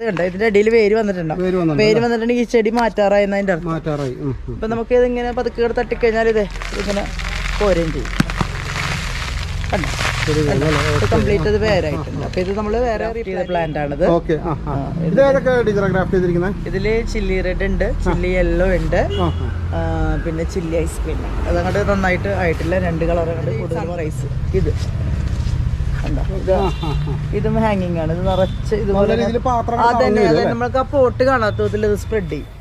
ഇതുണ്ട് ഇതിന്റെ അടിയിൽ വേര് വന്നിട്ടുണ്ടോ. വേര് വന്നിട്ടുണ്ട് വേര് വന്നിട്ടുണ്ടെങ്കിൽ ഈ ചെടി മാറ്റാറായി എന്നതിന്റെ മാറ്റാറായി. ഇപ്പൊ നമുക്ക് ഇതിങ്ങനെ പതുക്കെ തട്ടിക്കഴിഞ്ഞാൽ ഇത് ഇങ്ങനെ പോരുകയും ചെയ്യും. കംപ്ലീറ്റ് ഇത് വേരായിട്ടുണ്ട് അപ്പൊ ഇത് നമ്മൾ വേറെ പ്ലാന്റ് ആണ് ഇതിൽ ചില്ലി റെഡ് ഉണ്ട് ചില്ലി യെല്ലോ ഉണ്ട് പിന്നെ ചില്ലി ഐസ്ക്രീം അതങ്ങോട്ട് നന്നായിട്ട് ആയിട്ടില്ല. രണ്ട് കളർ അങ്ങോട്ട് കൂടുതൽ റൈസ് ഇത്. കണ്ടോ? ഇത്. ഇതും ഹാങ്ങിങ് ആണ്. ഇത് നിറച്ച് ഇത് അതന്നെ അതെ നമ്മൾക്ക് ആ പോട്ട് കാണാത്തതിൽ ഇത് സ്പ്രെഡ് ചെയ്യും.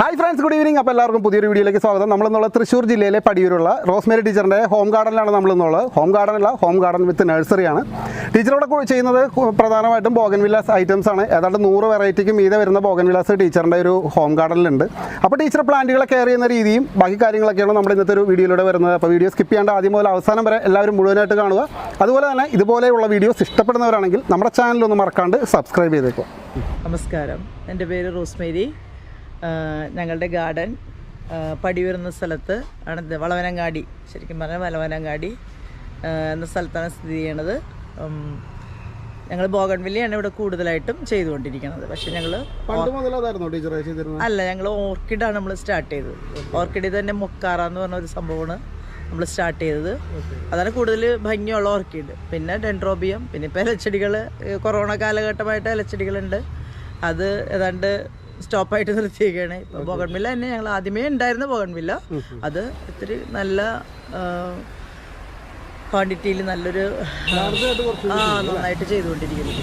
ഹായ് ഫ്രണ്ട്സ് ഗുഡ് ഈവനിങ് അപ്പോൾ എല്ലാവർക്കും പുതിയൊരു വീഡിയോയിലേക്ക് സ്വാഗതം. നമ്മളെന്നുള്ള തൃശ്ശൂർ ജില്ലയിലെ പടിയൂരുള്ള റോസ്മേരി ടീച്ചറിന്റെ ഹോം ഗാർഡനിലാണ് നമ്മളെന്നുള്ളത്. ഹോം ഗാർഡൻ അല്ല ഹോം ഗാർഡൻ വിത്ത് നഴ്സറിയാണ് ടീച്ചറോടെ ചെയ്യുന്നത് പ്രധാനമായിട്ടും ബോഗൻ വില്ലാസ് ഐറ്റംസ് ആണ്. ഏതാണ്ട് നൂറ് വെറൈറ്റിക്ക് മീതെ വരുന്ന ബോഗൻ വില്ലാസ് ടീച്ചറിന്റെ ഒരു ഹോം ഗാർഡനിലുണ്ട് അപ്പോൾ ടീച്ചർ പ്ലാന്റുകളെ കെയർ ചെയ്യുന്ന രീതിയും ബാക്കി കാര്യങ്ങളൊക്കെയാണ് നമ്മൾ ഇന്നത്തെ ഒരു വീഡിയോയിലൂടെ വരുന്നത്. അപ്പോൾ വീഡിയോ സ്കിപ്പ് ചെയ്യാണ്ട് ആദ്യം മുതൽ അവസാനം വരെ എല്ലാവരും മുഴുവനായിട്ട് കാണുക. അതുപോലെ തന്നെ ഇതുപോലെയുള്ള വീഡിയോസ് ഇഷ്ടപ്പെടുന്നവരാണെങ്കിൽ നമ്മുടെ ചാനലൊന്ന് മറക്കാണ്ട് സബ്സ്ക്രൈബ് ചെയ്തേക്കുക നമസ്കാരം. എന്റെ പേര് റോസ്മേരി. ഞങ്ങളുടെ ഗാർഡൻ ആ, പടി വരുന്ന സ്ഥലത്ത് ആണ് വളവനങ്ങാടി. ശരിക്കും പറഞ്ഞാൽ വളവനങ്ങാടി എന്ന സ്ഥലത്താണ് സ്ഥിതി ചെയ്യണത്. ഞങ്ങൾ ബോഗൺവില്ലയാണ് ഇവിടെ കൂടുതലായിട്ടും ചെയ്തുകൊണ്ടിരിക്കുന്നത്. പക്ഷെ ഞങ്ങൾ അല്ല ഞങ്ങൾ ഓർക്കിഡാണ് നമ്മൾ സ്റ്റാർട്ട് ചെയ്തത്. ഓർക്കിഡിൽ തന്നെ മുക്കാറ എന്ന് പറഞ്ഞ ഒരു സംഭവമാണ് നമ്മൾ സ്റ്റാർട്ട് ചെയ്തത്. അതാണ് കൂടുതൽ ഭംഗിയുള്ള ഓർക്കിഡ്. പിന്നെ ഡെൻഡ്രോബിയം പിന്നെ ഇപ്പോൾ ഇലച്ചെടികൾ കൊറോണ കാലഘട്ടമായിട്ട് ഇലച്ചെടികളുണ്ട്. അത് ഏതാണ്ട് സ്റ്റോപ്പായിട്ട് നിർത്തിയേക്കാണ്. ഇപ്പോൾ ബോഗൺവില്ല തന്നെ ഞങ്ങൾ ആദ്യമേ ഉണ്ടായിരുന്ന ബോഗൺവില്ല. അത് ഇത്തിരി നല്ല ക്വാണ്ടിറ്റിയിൽ നല്ലൊരു ആ നന്നായിട്ട് ചെയ്തുകൊണ്ടിരിക്കുന്നു.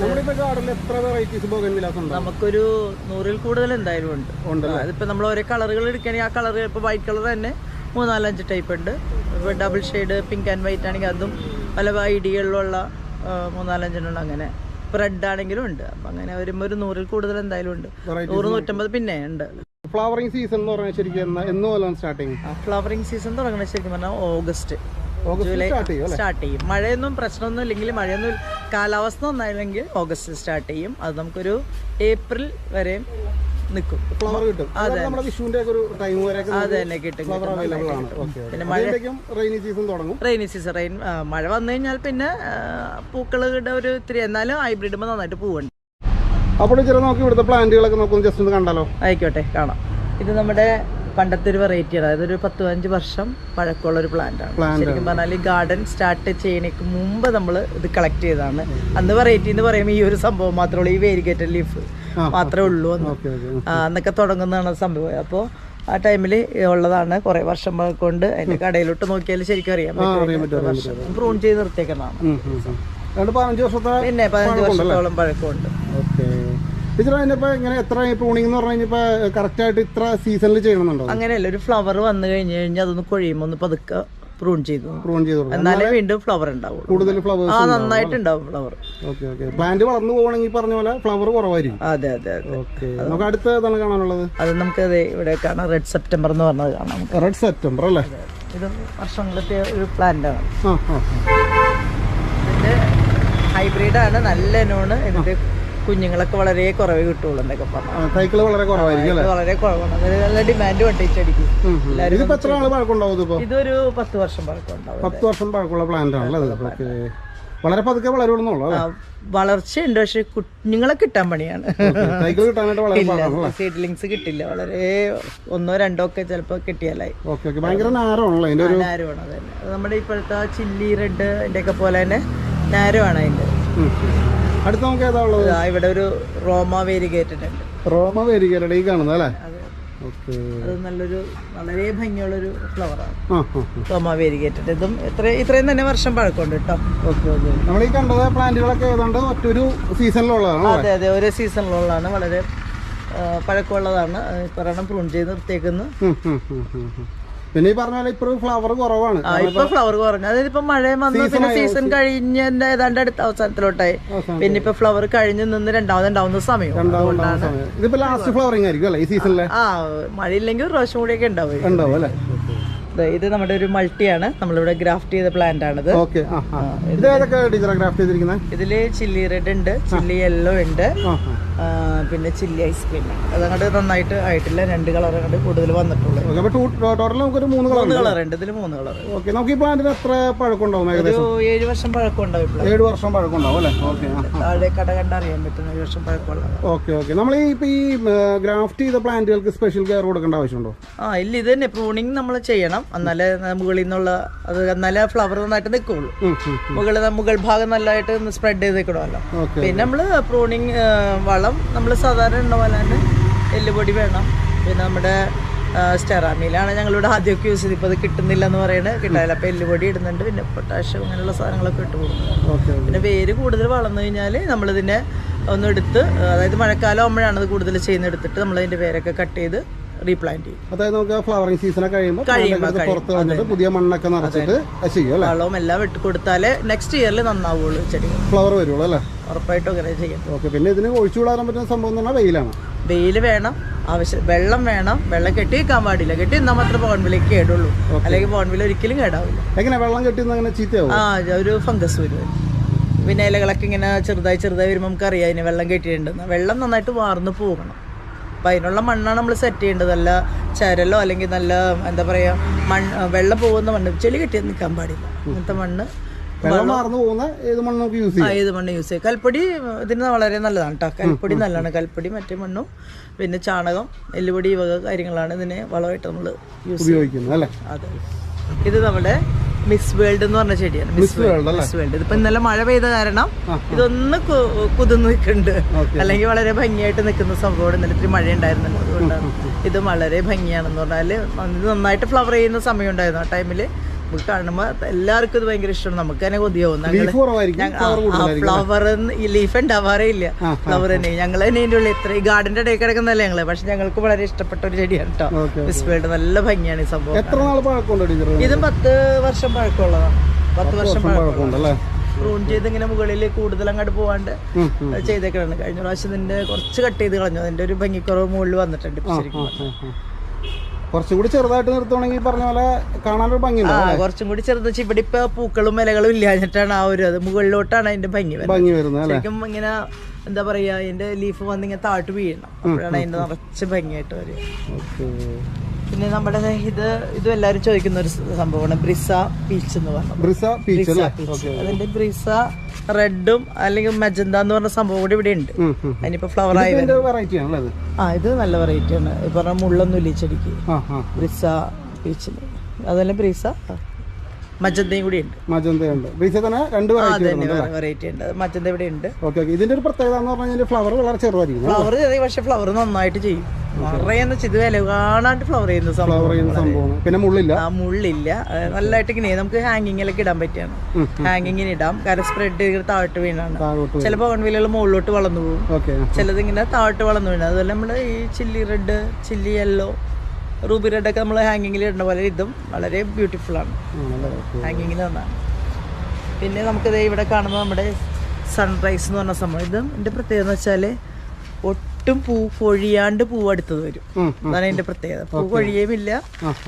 നമ്മളിപ്പോ ഗാർഡനിൽ എത്ര വെറൈറ്റീസ് ബോഗൻ ഉണ്ടോ? നമുക്കൊരു നൂറിൽ കൂടുതൽ എന്തായാലും ഉണ്ട്? അതിപ്പോൾ നമ്മൾ ഓരോ കളറുകൾ എടുക്കുകയാണെങ്കിൽ ആ കളർ ഇപ്പോൾ വൈറ്റ് കളർ തന്നെ മൂന്നാലഞ്ച് ടൈപ്പ് ഉണ്ട്. ഇപ്പോൾ double shade pink and white ആണെങ്കിൽ അതും പല ഐഡിയകളിലുള്ള മൂന്നാലഞ്ചെണ്ണം അങ്ങനെ റെഡ് ആണെങ്കിലും ഉണ്ട്. അപ്പം അങ്ങനെ വരുമ്പോൾ ഒരു നൂറിൽ കൂടുതൽ എന്തായാലും ഉണ്ട്. നൂറ് നൂറ്റമ്പത് പിന്നെ ഉണ്ട്. ഫ്ലവറിംഗ് സീസൺ എന്ന് പറഞ്ഞാൽ ശരിക്കും എന്നാ പോലാണ് സ്റ്റാർട്ടിങ് ഫ്ലവറിംഗ് സീസൺ തുടങ്ങണ ശരിക്കും പറഞ്ഞാൽ ഓഗസ്റ്റ്. ഓഗസ്റ്റ് ജൂലൈ സ്റ്റാർട്ട് ചെയ്യും അല്ലേ? സ്റ്റാർട്ട് ചെയ്യും. മഴയൊന്നും പ്രശ്നമൊന്നും ഇല്ലെങ്കിൽ മഴയൊന്നും കാലാവസ്ഥ നന്നായില്ലെങ്കിൽ ഓഗസ്റ്റ് സ്റ്റാർട്ട് ചെയ്യും. അത് നമുക്കൊരു ഏപ്രിൽ വരെയും നിൽക്കും ഫ്ലവർ കിട്ടും. നമ്മുടെ വിഷുവിന്റെ ഒരു ടൈം വരെ അത് തന്നെ കിട്ടും ആണ്. പിന്നെ മഴ റെയിനി സീസൺ തുടങ്ങും. റെയിനി സീസൺ റെയിൻ മഴ വന്നു കഴിഞ്ഞാൽ പിന്നെ പൂക്കളുടെ ഒരു ഇത്തിരി. എന്നാലും ഹൈബ്രിഡ് നന്നായിട്ട് പൂവുണ്ട്. അപ്പോൾ ചില നോക്കി ഇവിടുത്തെ പ്ലാന്റുകളൊക്കെ നമുക്ക് ജസ്റ്റ് ഒന്ന് കണ്ടാലോ? ആയിക്കോട്ടെ കാണാം. ഇത് നമ്മുടെ പണ്ടത്തെ ഒരു വെറൈറ്റിയാണ് അതായത് ഒരു പത്ത് പതിനഞ്ച് വർഷം പഴക്കമുള്ള ഒരു പ്ലാന്റ് ആണ്. ശരിക്കും പറഞ്ഞാൽ ഈ ഗാർഡൻ സ്റ്റാർട്ട് ചെയ്യണേക്ക് മുമ്പ് നമ്മൾ ഇത് കളക്ട് ചെയ്തതാണ്. അന്ന് വെറൈറ്റി എന്ന് പറയുമ്പോൾ ഈ ഒരു സംഭവം മാത്രമേ ഉള്ളൂ ഈ വേരിഗേറ്റഡ് ലീഫ് മാത്രമേ ഉള്ളൂ എന്നൊക്കെ തുടങ്ങുന്നതാണ് സംഭവം. അപ്പോൾ ആ ടൈമിൽ ഉള്ളതാണ് കുറെ വർഷം കൊണ്ട് അതിന്റെ കടയിലോട്ട് നോക്കിയാൽ ശരിക്കും അറിയാൻ പറ്റും. പ്രൂൺ ചെയ്ത് നിർത്തിയേക്കുന്നതാണ് പിന്നെ പതിനഞ്ച് വർഷത്തോളം പഴക്കമുണ്ട്. അങ്ങനെയല്ല ഒരു ഫ്ലവർ വന്നു കഴിഞ്ഞു കഴിഞ്ഞാൽ അതൊന്ന് കൊഴിയുമ്പോൾ ഒന്ന് പതുക്കെ പ്രൂൺ ചെയ്തു. പ്രൂൺ ചെയ്തു എന്നാലേ വീണ്ടും ഫ്ലവർ ഉണ്ടാവും കൂടുതൽ ഫ്ലവർ ആ നന്നായിട്ട് ഉണ്ടാവും ഫ്ലവർ ഓക്കെ ഓക്കെ. പ്ലാന്റ് വളർന്നു പോകണമെങ്കിൽ പറഞ്ഞ പോലെ ഫ്ലവർ കുറവായിരിക്കും. അതെ അതെ ഓക്കെ. നമുക്ക് അടുത്ത ഏതാണ് കാണാനുള്ളത്? അത് നമുക്ക് ദേ ഇവിടെ കാണാം. റെഡ് സെപ്റ്റംബർ എന്ന് പറഞ്ഞത് കാണാം റെഡ് സെപ്റ്റംബർ അല്ലേ? ഇത് വർഷങ്ങളത്തെ ഒരു പ്ലാന്റ് ആണ്. ഇതിന്റെ ഹൈബ്രിഡാണ് നല്ല ഇനമാണ് ഇതിന്റെ കുഞ്ഞുങ്ങളൊക്കെ വളരെ കുറവേ കിട്ടുള്ളൂ എന്നൊക്കെ പറഞ്ഞു. സൈക്കിൾ വളരെ കുറവായിരിക്കും വളരെ കുറവാണ്. നല്ല ഡിമാൻഡ് ഉണ്ട് ഈ ചെടിക്ക് ഉം, ഉം. ഇതിപ്പോ എത്ര നാൾ പഴക്കമുണ്ടാവും ഇതിപ്പോ? ഇതൊരു പത്ത് വർഷം പഴക്കം ഉണ്ടാവും പത്ത് വർഷം പഴക്കമുള്ള പ്ലാന്റ് ആണല്ലോ വളരെ പതുക്കെ വളരുള്ളൂ വളർച്ചയുണ്ട് പക്ഷെ കുഞ്ഞുങ്ങളെ കിട്ടാൻ പണിയാണ്. സൈക്കിൾ കിട്ടാനായിട്ട് വളരെ സീഡ്ലിങ്സ് കിട്ടില്ല. വളരെ ഒന്നോ രണ്ടോ ഒക്കെ ചിലപ്പോൾ കിട്ടിയാലായി. ഭയങ്കര നാരമാണ് നമ്മുടെ ഇപ്പോഴത്തെ ചില്ലി റെഡ് ഒക്കെ പോലെ തന്നെ നാരമാണ് അതിന്റെ. അടുത്ത നമുക്ക് ഏതാ ഉള്ളത്? ഇതാ ഇവിടെ ഒരു റോമ വേരിഗേറ്റഡ് ഉണ്ട് റോമ വേരിഗേറ്റഡ് ഈ കാണുന്നത് അല്ലേ? അത്. നല്ലൊരു വളരെ ഭംഗിയുള്ളൊരു ഫ്ലവറാണ് റോമ വേരിഗേറ്റഡ്. ഇതും ഇത്ര ഇത്രയും തന്നെ വർഷം പഴക്കമുണ്ട് കേട്ടോ. നമ്മൾ ഈ കണ്ടത് പ്ലാന്റുകളൊക്കെ ഏതാണ്ട് മറ്റൊരു സീസണിലുള്ളതാണ് അതെ അതെ. ഒരു സീസണിലുള്ളതാണ്. വളരെ പഴക്കമുള്ളതാണ്. പറയണം പ്രൂൺ ചെയ്ത് നിർത്തിയേക്കുന്നു. പിന്നെ ഈ പറഞ്ഞ പോലെ ഇപ്പോഴും ഫ്ലവർ കുറവാണ്. ഇപ്പൊ ഫ്ലവർ കുറഞ്ഞു അതായത് ഇപ്പൊ മഴയും വന്നു പിന്നെ സീസൺ കഴിഞ്ഞ ഏതാണ്ട് അടുത്ത അവസാനത്തിലോട്ടായി. പിന്നെ ഇപ്പൊ ഫ്ലവർ കഴിഞ്ഞ് നിന്ന് രണ്ടാമത് ഉണ്ടാവുന്ന സമയം. ഇതിപ്പോ ലാസ്റ്റ് ഫ്ലവറിംഗ് ആയിരിക്കും അല്ലേ ഈ സീസണിലെ ആ മഴയില്ലെങ്കിൽ ഒരു പ്രാവശ്യം കൂടിയൊക്കെ ഉണ്ടാവും. ഉണ്ടാവും അല്ലേ? ഇത് നമ്മുടെ ഒരു മൾട്ടിയാണ് നമ്മളിവിടെ ഗ്രാഫ്റ്റ് ചെയ്ത പ്ലാന്റ് ആണിത്. ഓക്കെ ആ ആ. ഇത് ഏതൊക്കെ ടീച്ചറെ ക്രാഫ്റ്റ് ചെയ്തിരിക്കുന്നത് ഇതിൽ ചില്ലി റെഡ് ഉണ്ട് ചില്ലി യെല്ലോ ഉണ്ട്. പിന്നെ ചില്ലി ഐസ്ക്രീം അതങ്ങോട്ട് നന്നായിട്ട് ആയിട്ടില്ല. രണ്ട് കളർ അങ്ങോട്ട് കൂടുതൽ വന്നിട്ടുള്ളൂ. ടോട്ടൽ നമുക്കൊരു മൂന്ന് കളർ മൂന്ന് കളർ ഉണ്ട്. ഇതിൽ മൂന്ന് കളർ ഓക്കെ നമുക്ക് ഈ പ്ലാന്റിന് എത്ര പഴക്കം ഉണ്ടാവും ഏകദേശം? ഏഴ് വർഷം പഴക്കം ഉണ്ടാവും ഇപ്പോൾ ഏഴ് വർഷം പഴക്കം ഉണ്ടാവും അല്ലേ? ഓക്കെ താഴെ കട ഏഴ് വർഷം പഴക്കമുള്ളത് ഓക്കെ ഓക്കെ നമ്മൾ ഈ ഗ്രാഫ്റ്റ് ചെയ്ത പ്ലാന്റുകൾക്ക് സ്പെഷ്യൽ കെയർ കൊടുക്കേണ്ട ആവശ്യമുണ്ടോ? ആ ഇല്ല ഇത് തന്നെ പ്രൂണിങ് നമ്മൾ ചെയ്യണം. എന്നാലേ മുകളിൽ നിന്നുള്ള അത് എന്നാലേ ഫ്ലവർ നന്നായിട്ട് നിൽക്കുള്ളൂ. മുകളിൽ മുകൾ ഭാഗം നല്ലതായിട്ട് സ്പ്രെഡ് ചെയ്ത് നിൽക്കണമല്ലോ പിന്നെ നമ്മൾ പ്രൂണിങ് വളം നമ്മൾ സാധാരണ എണ്ണ പോലെ തന്നെ എല്ലുപൊടി വേണം. പിന്നെ നമ്മുടെ സ്റ്റെറാമിയിലാണ് ഞങ്ങളിവിടെ ആദ്യമൊക്കെ യൂസ് ചെയ്ത് ഇപ്പോൾ അത് കിട്ടുന്നില്ല എന്ന് പറയുന്നത് കിട്ടാനില്ല. അപ്പോൾ എല്ലുപൊടി ഇടുന്നുണ്ട്. പിന്നെ പൊട്ടാഷ്യം അങ്ങനെയുള്ള സാധനങ്ങളൊക്കെ ഇട്ട് കൊടുക്കുന്നത് പിന്നെ വേര് കൂടുതൽ വളർന്നു കഴിഞ്ഞാൽ നമ്മളിതിനെ ഒന്ന് എടുത്ത് അതായത് മഴക്കാലം ആകുമ്പോഴാണ് അത് കൂടുതൽ ചെയ്യുന്നെടുത്തിട്ട് നമ്മളതിന്റെ വേരൊക്കെ കട്ട് ചെയ്ത് റീപ്ലാന്റ് ചെയ്യും. അതായത് നമുക്ക് ഫ്ലവറിംഗ് സീസണൊക്കെ കഴിയുമ്പോൾ പുറത്ത് വന്നിട്ട് പുതിയ മണ്ണൊക്കെ നിറച്ചിട്ട് ചെയ്യും അല്ലേ? വളവും എല്ലാം വിട്ട് കൊടുത്താലേ നെക്സ്റ്റ് ഇയറിൽ നന്നാവുള്ളൂ ചെടികൾ ഫ്ലവർ വരുള്ളൂ അല്ലേ? ഉറപ്പായിട്ടും അങ്ങനെ ചെയ്യും. ഓക്കെ പിന്നെ ഇതിന് ഒഴിച്ചു വിടാൻ പറ്റുന്ന സംഭവം എന്ന് പറഞ്ഞാൽ വെയിലാണ്. വെയിൽ വേണം ആവശ്യം വെള്ളം വേണം. വെള്ളം കെട്ടി വെക്കാൻ പാടില്ല. കെട്ടി നിന്നാൽ മാത്രമേ ബോൺവിലേക്ക് കേടുള്ളൂ. അല്ലെങ്കിൽ ബോൺവില ഒരിക്കലും കേടാവില്ല. എങ്ങനെ വെള്ളം കെട്ടി അങ്ങനെ ചീത്തയാവും? ആ ഒരു ഫംഗസ് വരും പിന്നെ ഇലകളൊക്കെ ഇങ്ങനെ ചെറുതായി ചെറുതായി വരുമ്പോൾ നമുക്ക് അറിയാം അതിന് വെള്ളം കെട്ടിയിട്ടുണ്ടെന്ന്. വെള്ളം നന്നായിട്ട് വാർന്നു പോകണം. അപ്പം അതിനുള്ള മണ്ണാണ് നമ്മൾ സെറ്റ് ചെയ്യേണ്ടത്. നല്ല ചരലോ അല്ലെങ്കിൽ നല്ല എന്താ പറയുക മണ്ണ് വെള്ളം പോകുന്ന മണ്ണ് ചെളി കെട്ടി നിൽക്കാൻ പാടില്ല. അങ്ങനത്തെ മണ്ണ് ഏത് മണ്ണ് യൂസ് ചെയ്യാം? കൽപ്പൊടി ഇതിന് വളരെ നല്ലതാണ് കേട്ടോ കൽപ്പൊടി നല്ലതാണ്. കൽപ്പൊടി മറ്റേ മണ്ണും പിന്നെ ചാണകം എല്ലുപൊടി വക കാര്യങ്ങളാണ് ഇതിനെ വളമായിട്ട് നമ്മൾ യൂസ് ചെയ്യുന്നത് അതെ. ഇത് നമ്മുടെ മിസ് വേൾഡ് എന്ന് പറഞ്ഞ ചെടിയാണ്. മിസ് വേൾഡ് മിസ് വേൾഡ് ഇതിപ്പോ ഇന്നലെ മഴ പെയ്ത കാരണം ഇതൊന്ന് കുതിർന്നു നിൽക്കുന്നുണ്ട്. അല്ലെങ്കിൽ വളരെ ഭംഗിയായിട്ട് നിൽക്കുന്ന സംഭവം ഇന്നലെ ഇത്തിരി മഴ ഉണ്ടായിരുന്നല്ലോ. അതുകൊണ്ടാണ് ഇത് വളരെ ഭംഗിയാണെന്ന് പറഞ്ഞാൽ നന്നായിട്ട് ഫ്ലവർ ചെയ്യുന്ന സമയം ഉണ്ടായിരുന്നു ആ ടൈമിൽ നമുക്ക് കാണുമ്പോൾ എല്ലാവർക്കും ഇത് ഭയങ്കര ഇഷ്ടമാണ്. നമുക്ക് തന്നെ കൊതിയാവും. ഫ്ലവർ ലീഫ് ഉണ്ടാവാറേ ഇല്ല. ഫ്ലവർ തന്നെ. ഞങ്ങൾ തന്നെ ഇതിന്റെ ഉള്ളിൽ ഇത്ര ഗാർഡന്റെ ഇടയിൽ കിടക്കുന്നല്ലേ ഞങ്ങൾ? പക്ഷെ ഞങ്ങൾക്ക് വളരെ ഇഷ്ടപ്പെട്ട ഒരു ചെടിയാണ് കേട്ടോ ഓക്കെ മിസ് വേൾഡ് നല്ല ഭംഗിയാണ് ഈ സംഭവം. ഇതും പത്ത് വർഷം പഴക്കമുള്ളതാണ് പത്ത് വർഷം പഴക്കമുണ്ടല്ലേ? പഴക്കമുണ്ട് പ്രൂൺ ചെയ്ത് ഇങ്ങനെ മുകളിൽ കൂടുതൽ അങ്ങോട്ട് പോവാണ്ട് ചെയ്തേക്കാണ് കഴിഞ്ഞ പ്രാവശ്യം നിന്റെ കുറച്ച് കട്ട് ചെയ്ത് കളഞ്ഞു. അതിന്റെ ഒരു ഭംഗിക്കുറവ് മുകളിൽ വന്നിട്ടുണ്ട് ശരിക്കും ആ, ആ. കുറച്ചും കൂടി ചെറുതായിട്ട് നിർത്തുവാണെങ്കിൽ പറഞ്ഞ പോലെ കാണാനൊരു ഭംഗി ആ കുറച്ചും കൂടി ചെറുത് വെച്ച് ഇവിടെ ഇപ്പൊ പൂക്കളും ഇലകളും ഇല്ലാഞ്ഞിട്ടാണ് ആ ഒരു അത് മുകളിലോട്ടാണ് അതിന്റെ ഭംഗി വരുന്നത് ഭംഗി വരുന്നത് ശരിക്കും ഇങ്ങനെ എന്താ പറയാ അതിന്റെ ലീഫ് വന്ന് ഇങ്ങനെ താഴ്ട്ട് വീഴണം അപ്പോഴാണ് അതിന്റെ നിറച്ച് ഭംഗിയായിട്ട് വരിക. ഓക്കെ. പിന്നെ നമ്മുടെ ഇത് ഇത് എല്ലാരും ചോദിക്കുന്ന ഒരു സംഭവമാണ്. ബ്രിസ പീച്ച് എന്ന് പറഞ്ഞത് അതിന്റെ ബ്രിസ റെഡും അല്ലെങ്കിൽ മജന്ത എന്ന് പറഞ്ഞ സംഭവം കൂടി ഇവിടെ ഉണ്ട്. അതിനിപ്പോ ഫ്ലവർ ആയി ആ ഇത് നല്ല വെറൈറ്റി ആണ്. ഇപ്പൊ പറഞ്ഞ മുള്ളൊന്നും ഇല്ല ചെടിക്ക്? ബ്രിസ പീച്ചിന് അതല്ല ബ്രിസ? മജന്തയും കൂടി ഉണ്ട്. മജന്തയുണ്ട്. തന്നെ രണ്ട് വെറൈറ്റി ഉണ്ട്. മജന്ത ഇവിടെ ഉണ്ട്. ഓക്കെ ഓക്കെ ഇതിന്റെ ഒരു പ്രത്യേകത എന്ന് പറഞ്ഞാൽ ഫ്ലവർ വളരെ ചെറുതായിരിക്കും ഫ്ലവർ ചെറിയ പക്ഷെ ഫ്ലവർ നന്നായിട്ട് ചെയ്യും. നിറയെന്ന് ഇത് വില കാണാണ്ട് ഫ്ലവർ ചെയ്യുന്ന സംഭവം പിന്നെ മുള്ളില്ല? ആ മുള്ളില്ല. നല്ലതായിട്ട് ഇങ്ങനെ നമുക്ക് ഹാങ്ങിങ്ങിലൊക്കെ ഇടാൻ പറ്റിയാണ് ഹാങ്ങിങ്ങിന് ഇടാം. കാരണം സ്പ്രെഡ് ചെയ്ത് താഴോട്ട് വീണാണ്. ചില ബോൺവിലുകൾ മുകളിലോട്ട് വളർന്നു പോകും. ഓക്കെ ചിലത് ഇങ്ങനെ താഴോട്ട് വളർന്നു വീണ. അതുപോലെ നമ്മൾ ഈ chilli red chilli yellow ruby red ഒക്കെ നമ്മൾ ഹാങ്ങിങ്ങിൽ ഇടുന്ന പോലെ ഇതും വളരെ ബ്യൂട്ടിഫുൾ ആണ്. ഹാങ്ങിങ്ങിൽ വന്നാണ് പിന്നെ നമുക്കിത് ഇവിടെ കാണുന്ന നമ്മുടെ സൺറൈസ് എന്ന് പറഞ്ഞ സംഭവം. ഇതും എന്റെ പ്രത്യേകത എന്ന് വെച്ചാൽ ഒട്ടും പൂ കൊഴിയാണ്ട് പൂ അടുത്തത് വരും. അതാണ് അതിന്റെ പ്രത്യേകത. പൂ കൊഴിയുമില്ല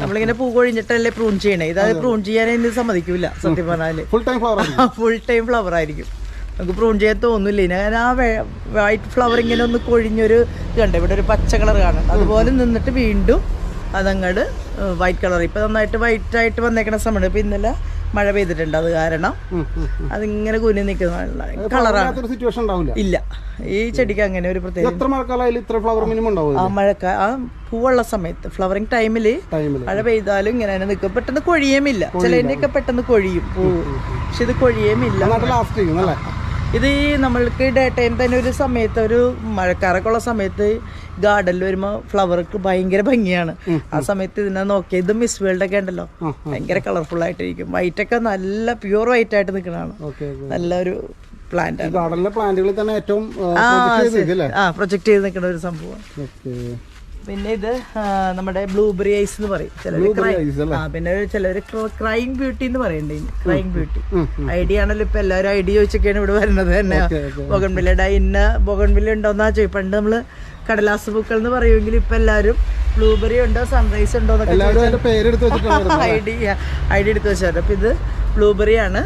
നമ്മളിങ്ങനെ പൂ കൊഴിഞ്ഞിട്ടല്ലേ പ്രൂൺ ചെയ്യണേ. ഇതായത് പ്രൂൺ ചെയ്യാൻ സമ്മതിക്കൂല സത്യം പറഞ്ഞാൽ. Full time flower full time flower ആയിരിക്കും. നമുക്ക് പ്രൂൺ ചെയ്യാൻ തോന്നില്ല. ഞാൻ ആ വൈറ്റ് ഫ്ലവർ ഇങ്ങനെ ഒന്ന് കൊഴിഞ്ഞൊരു ഇതുണ്ട് ഇവിടെ ഒരു പച്ച കളർ കാണുന്നുണ്ട്. അതുപോലെ നിന്നിട്ട് വീണ്ടും അതങ്ങട് വൈറ്റ് കളർ ഇപ്പൊ നന്നായിട്ട് വൈറ്റ് ആയിട്ട് വന്നേക്കണ സമയത്ത് ഇപ്പം ഇന്നലെ മഴ പെയ്തിട്ടുണ്ട്. അത് കാരണം അതിങ്ങനെ കുനി നിൽക്കുന്ന കളറാണ് ഇല്ല. ഈ ചെടിക്ക് അങ്ങനെ ഒരു പ്രത്യേക എത്ര മഴക്കാലം ആ ആ പൂവുള്ള സമയത്ത് ഫ്ലവറിങ് ടൈമിൽ മഴ പെയ്താലും ഇങ്ങനെ തന്നെ നിൽക്കും പെട്ടെന്ന് കൊഴിയുമില്ല ചിലതിന്റെയൊക്കെ പെട്ടെന്ന് കൊഴിയും. പക്ഷെ ഇത് കൊഴിയുമില്ല ഇത് ഈ നമ്മൾക്ക് ഡേ ടൈം തന്നെ ഒരു സമയത്ത് ഒരു മഴക്കാരൊക്കെ ഉള്ള സമയത്ത് ഗാർഡനിൽ വരുമ്പോൾ ഫ്ലവർക്ക് ഭയങ്കര ഭംഗിയാണ്. ആ സമയത്ത് ഇതിനെ നോക്കിയ ഇത് മിസ് വേൾഡ് ഒക്കെ ഉണ്ടല്ലോ. ഭയങ്കര കളർഫുൾ ആയിട്ടിരിക്കും. വൈറ്റ് ഒക്കെ നല്ല പ്യൂർ വൈറ്റ് ആയിട്ട് നിൽക്കുന്നതാണ് നല്ലൊരു പ്ലാന്റ് ഗാർഡനിലെ പ്ലാന്റുകളിൽ തന്നെ ഏറ്റവും ആ പ്രൊജക്ട് ചെയ്ത് നിൽക്കുന്ന ഒരു സംഭവം പിന്നെ ഇത് നമ്മുടെ ബ്ലൂബെറി ഐസ് എന്ന് പറയും. ചിലർ? ആ പിന്നെ ചിലർ ക്രൈം ബ്യൂട്ടി എന്ന് പറയണ്ടേ ക്രൈം ബ്യൂട്ടി ഐഡിയ ആണല്ലോ ഇപ്പൊ എല്ലാവരും ഐഡിയ ചോദിച്ചൊക്കെയാണ് ഇവിടെ വരുന്നത് തന്നെ. ബൊഗൺവില്ലയുടെ ഇന്ന ബൊഗൺവില്ല ഉണ്ടോന്നാ ചോദിക്കും പണ്ട് നമ്മൾ കടലാസ് പൂക്കൾ എന്ന് പറയുമെങ്കിൽ ഇപ്പൊ എല്ലാവരും ബ്ലൂബെറി ഉണ്ടോ സൺറൈസ് ഉണ്ടോ എന്നൊക്കെ ഐഡിയ ഐഡിയ എടുത്ത് വെച്ചാൽ അപ്പൊ ഇത് ബ്ലൂബെറി ആണ്.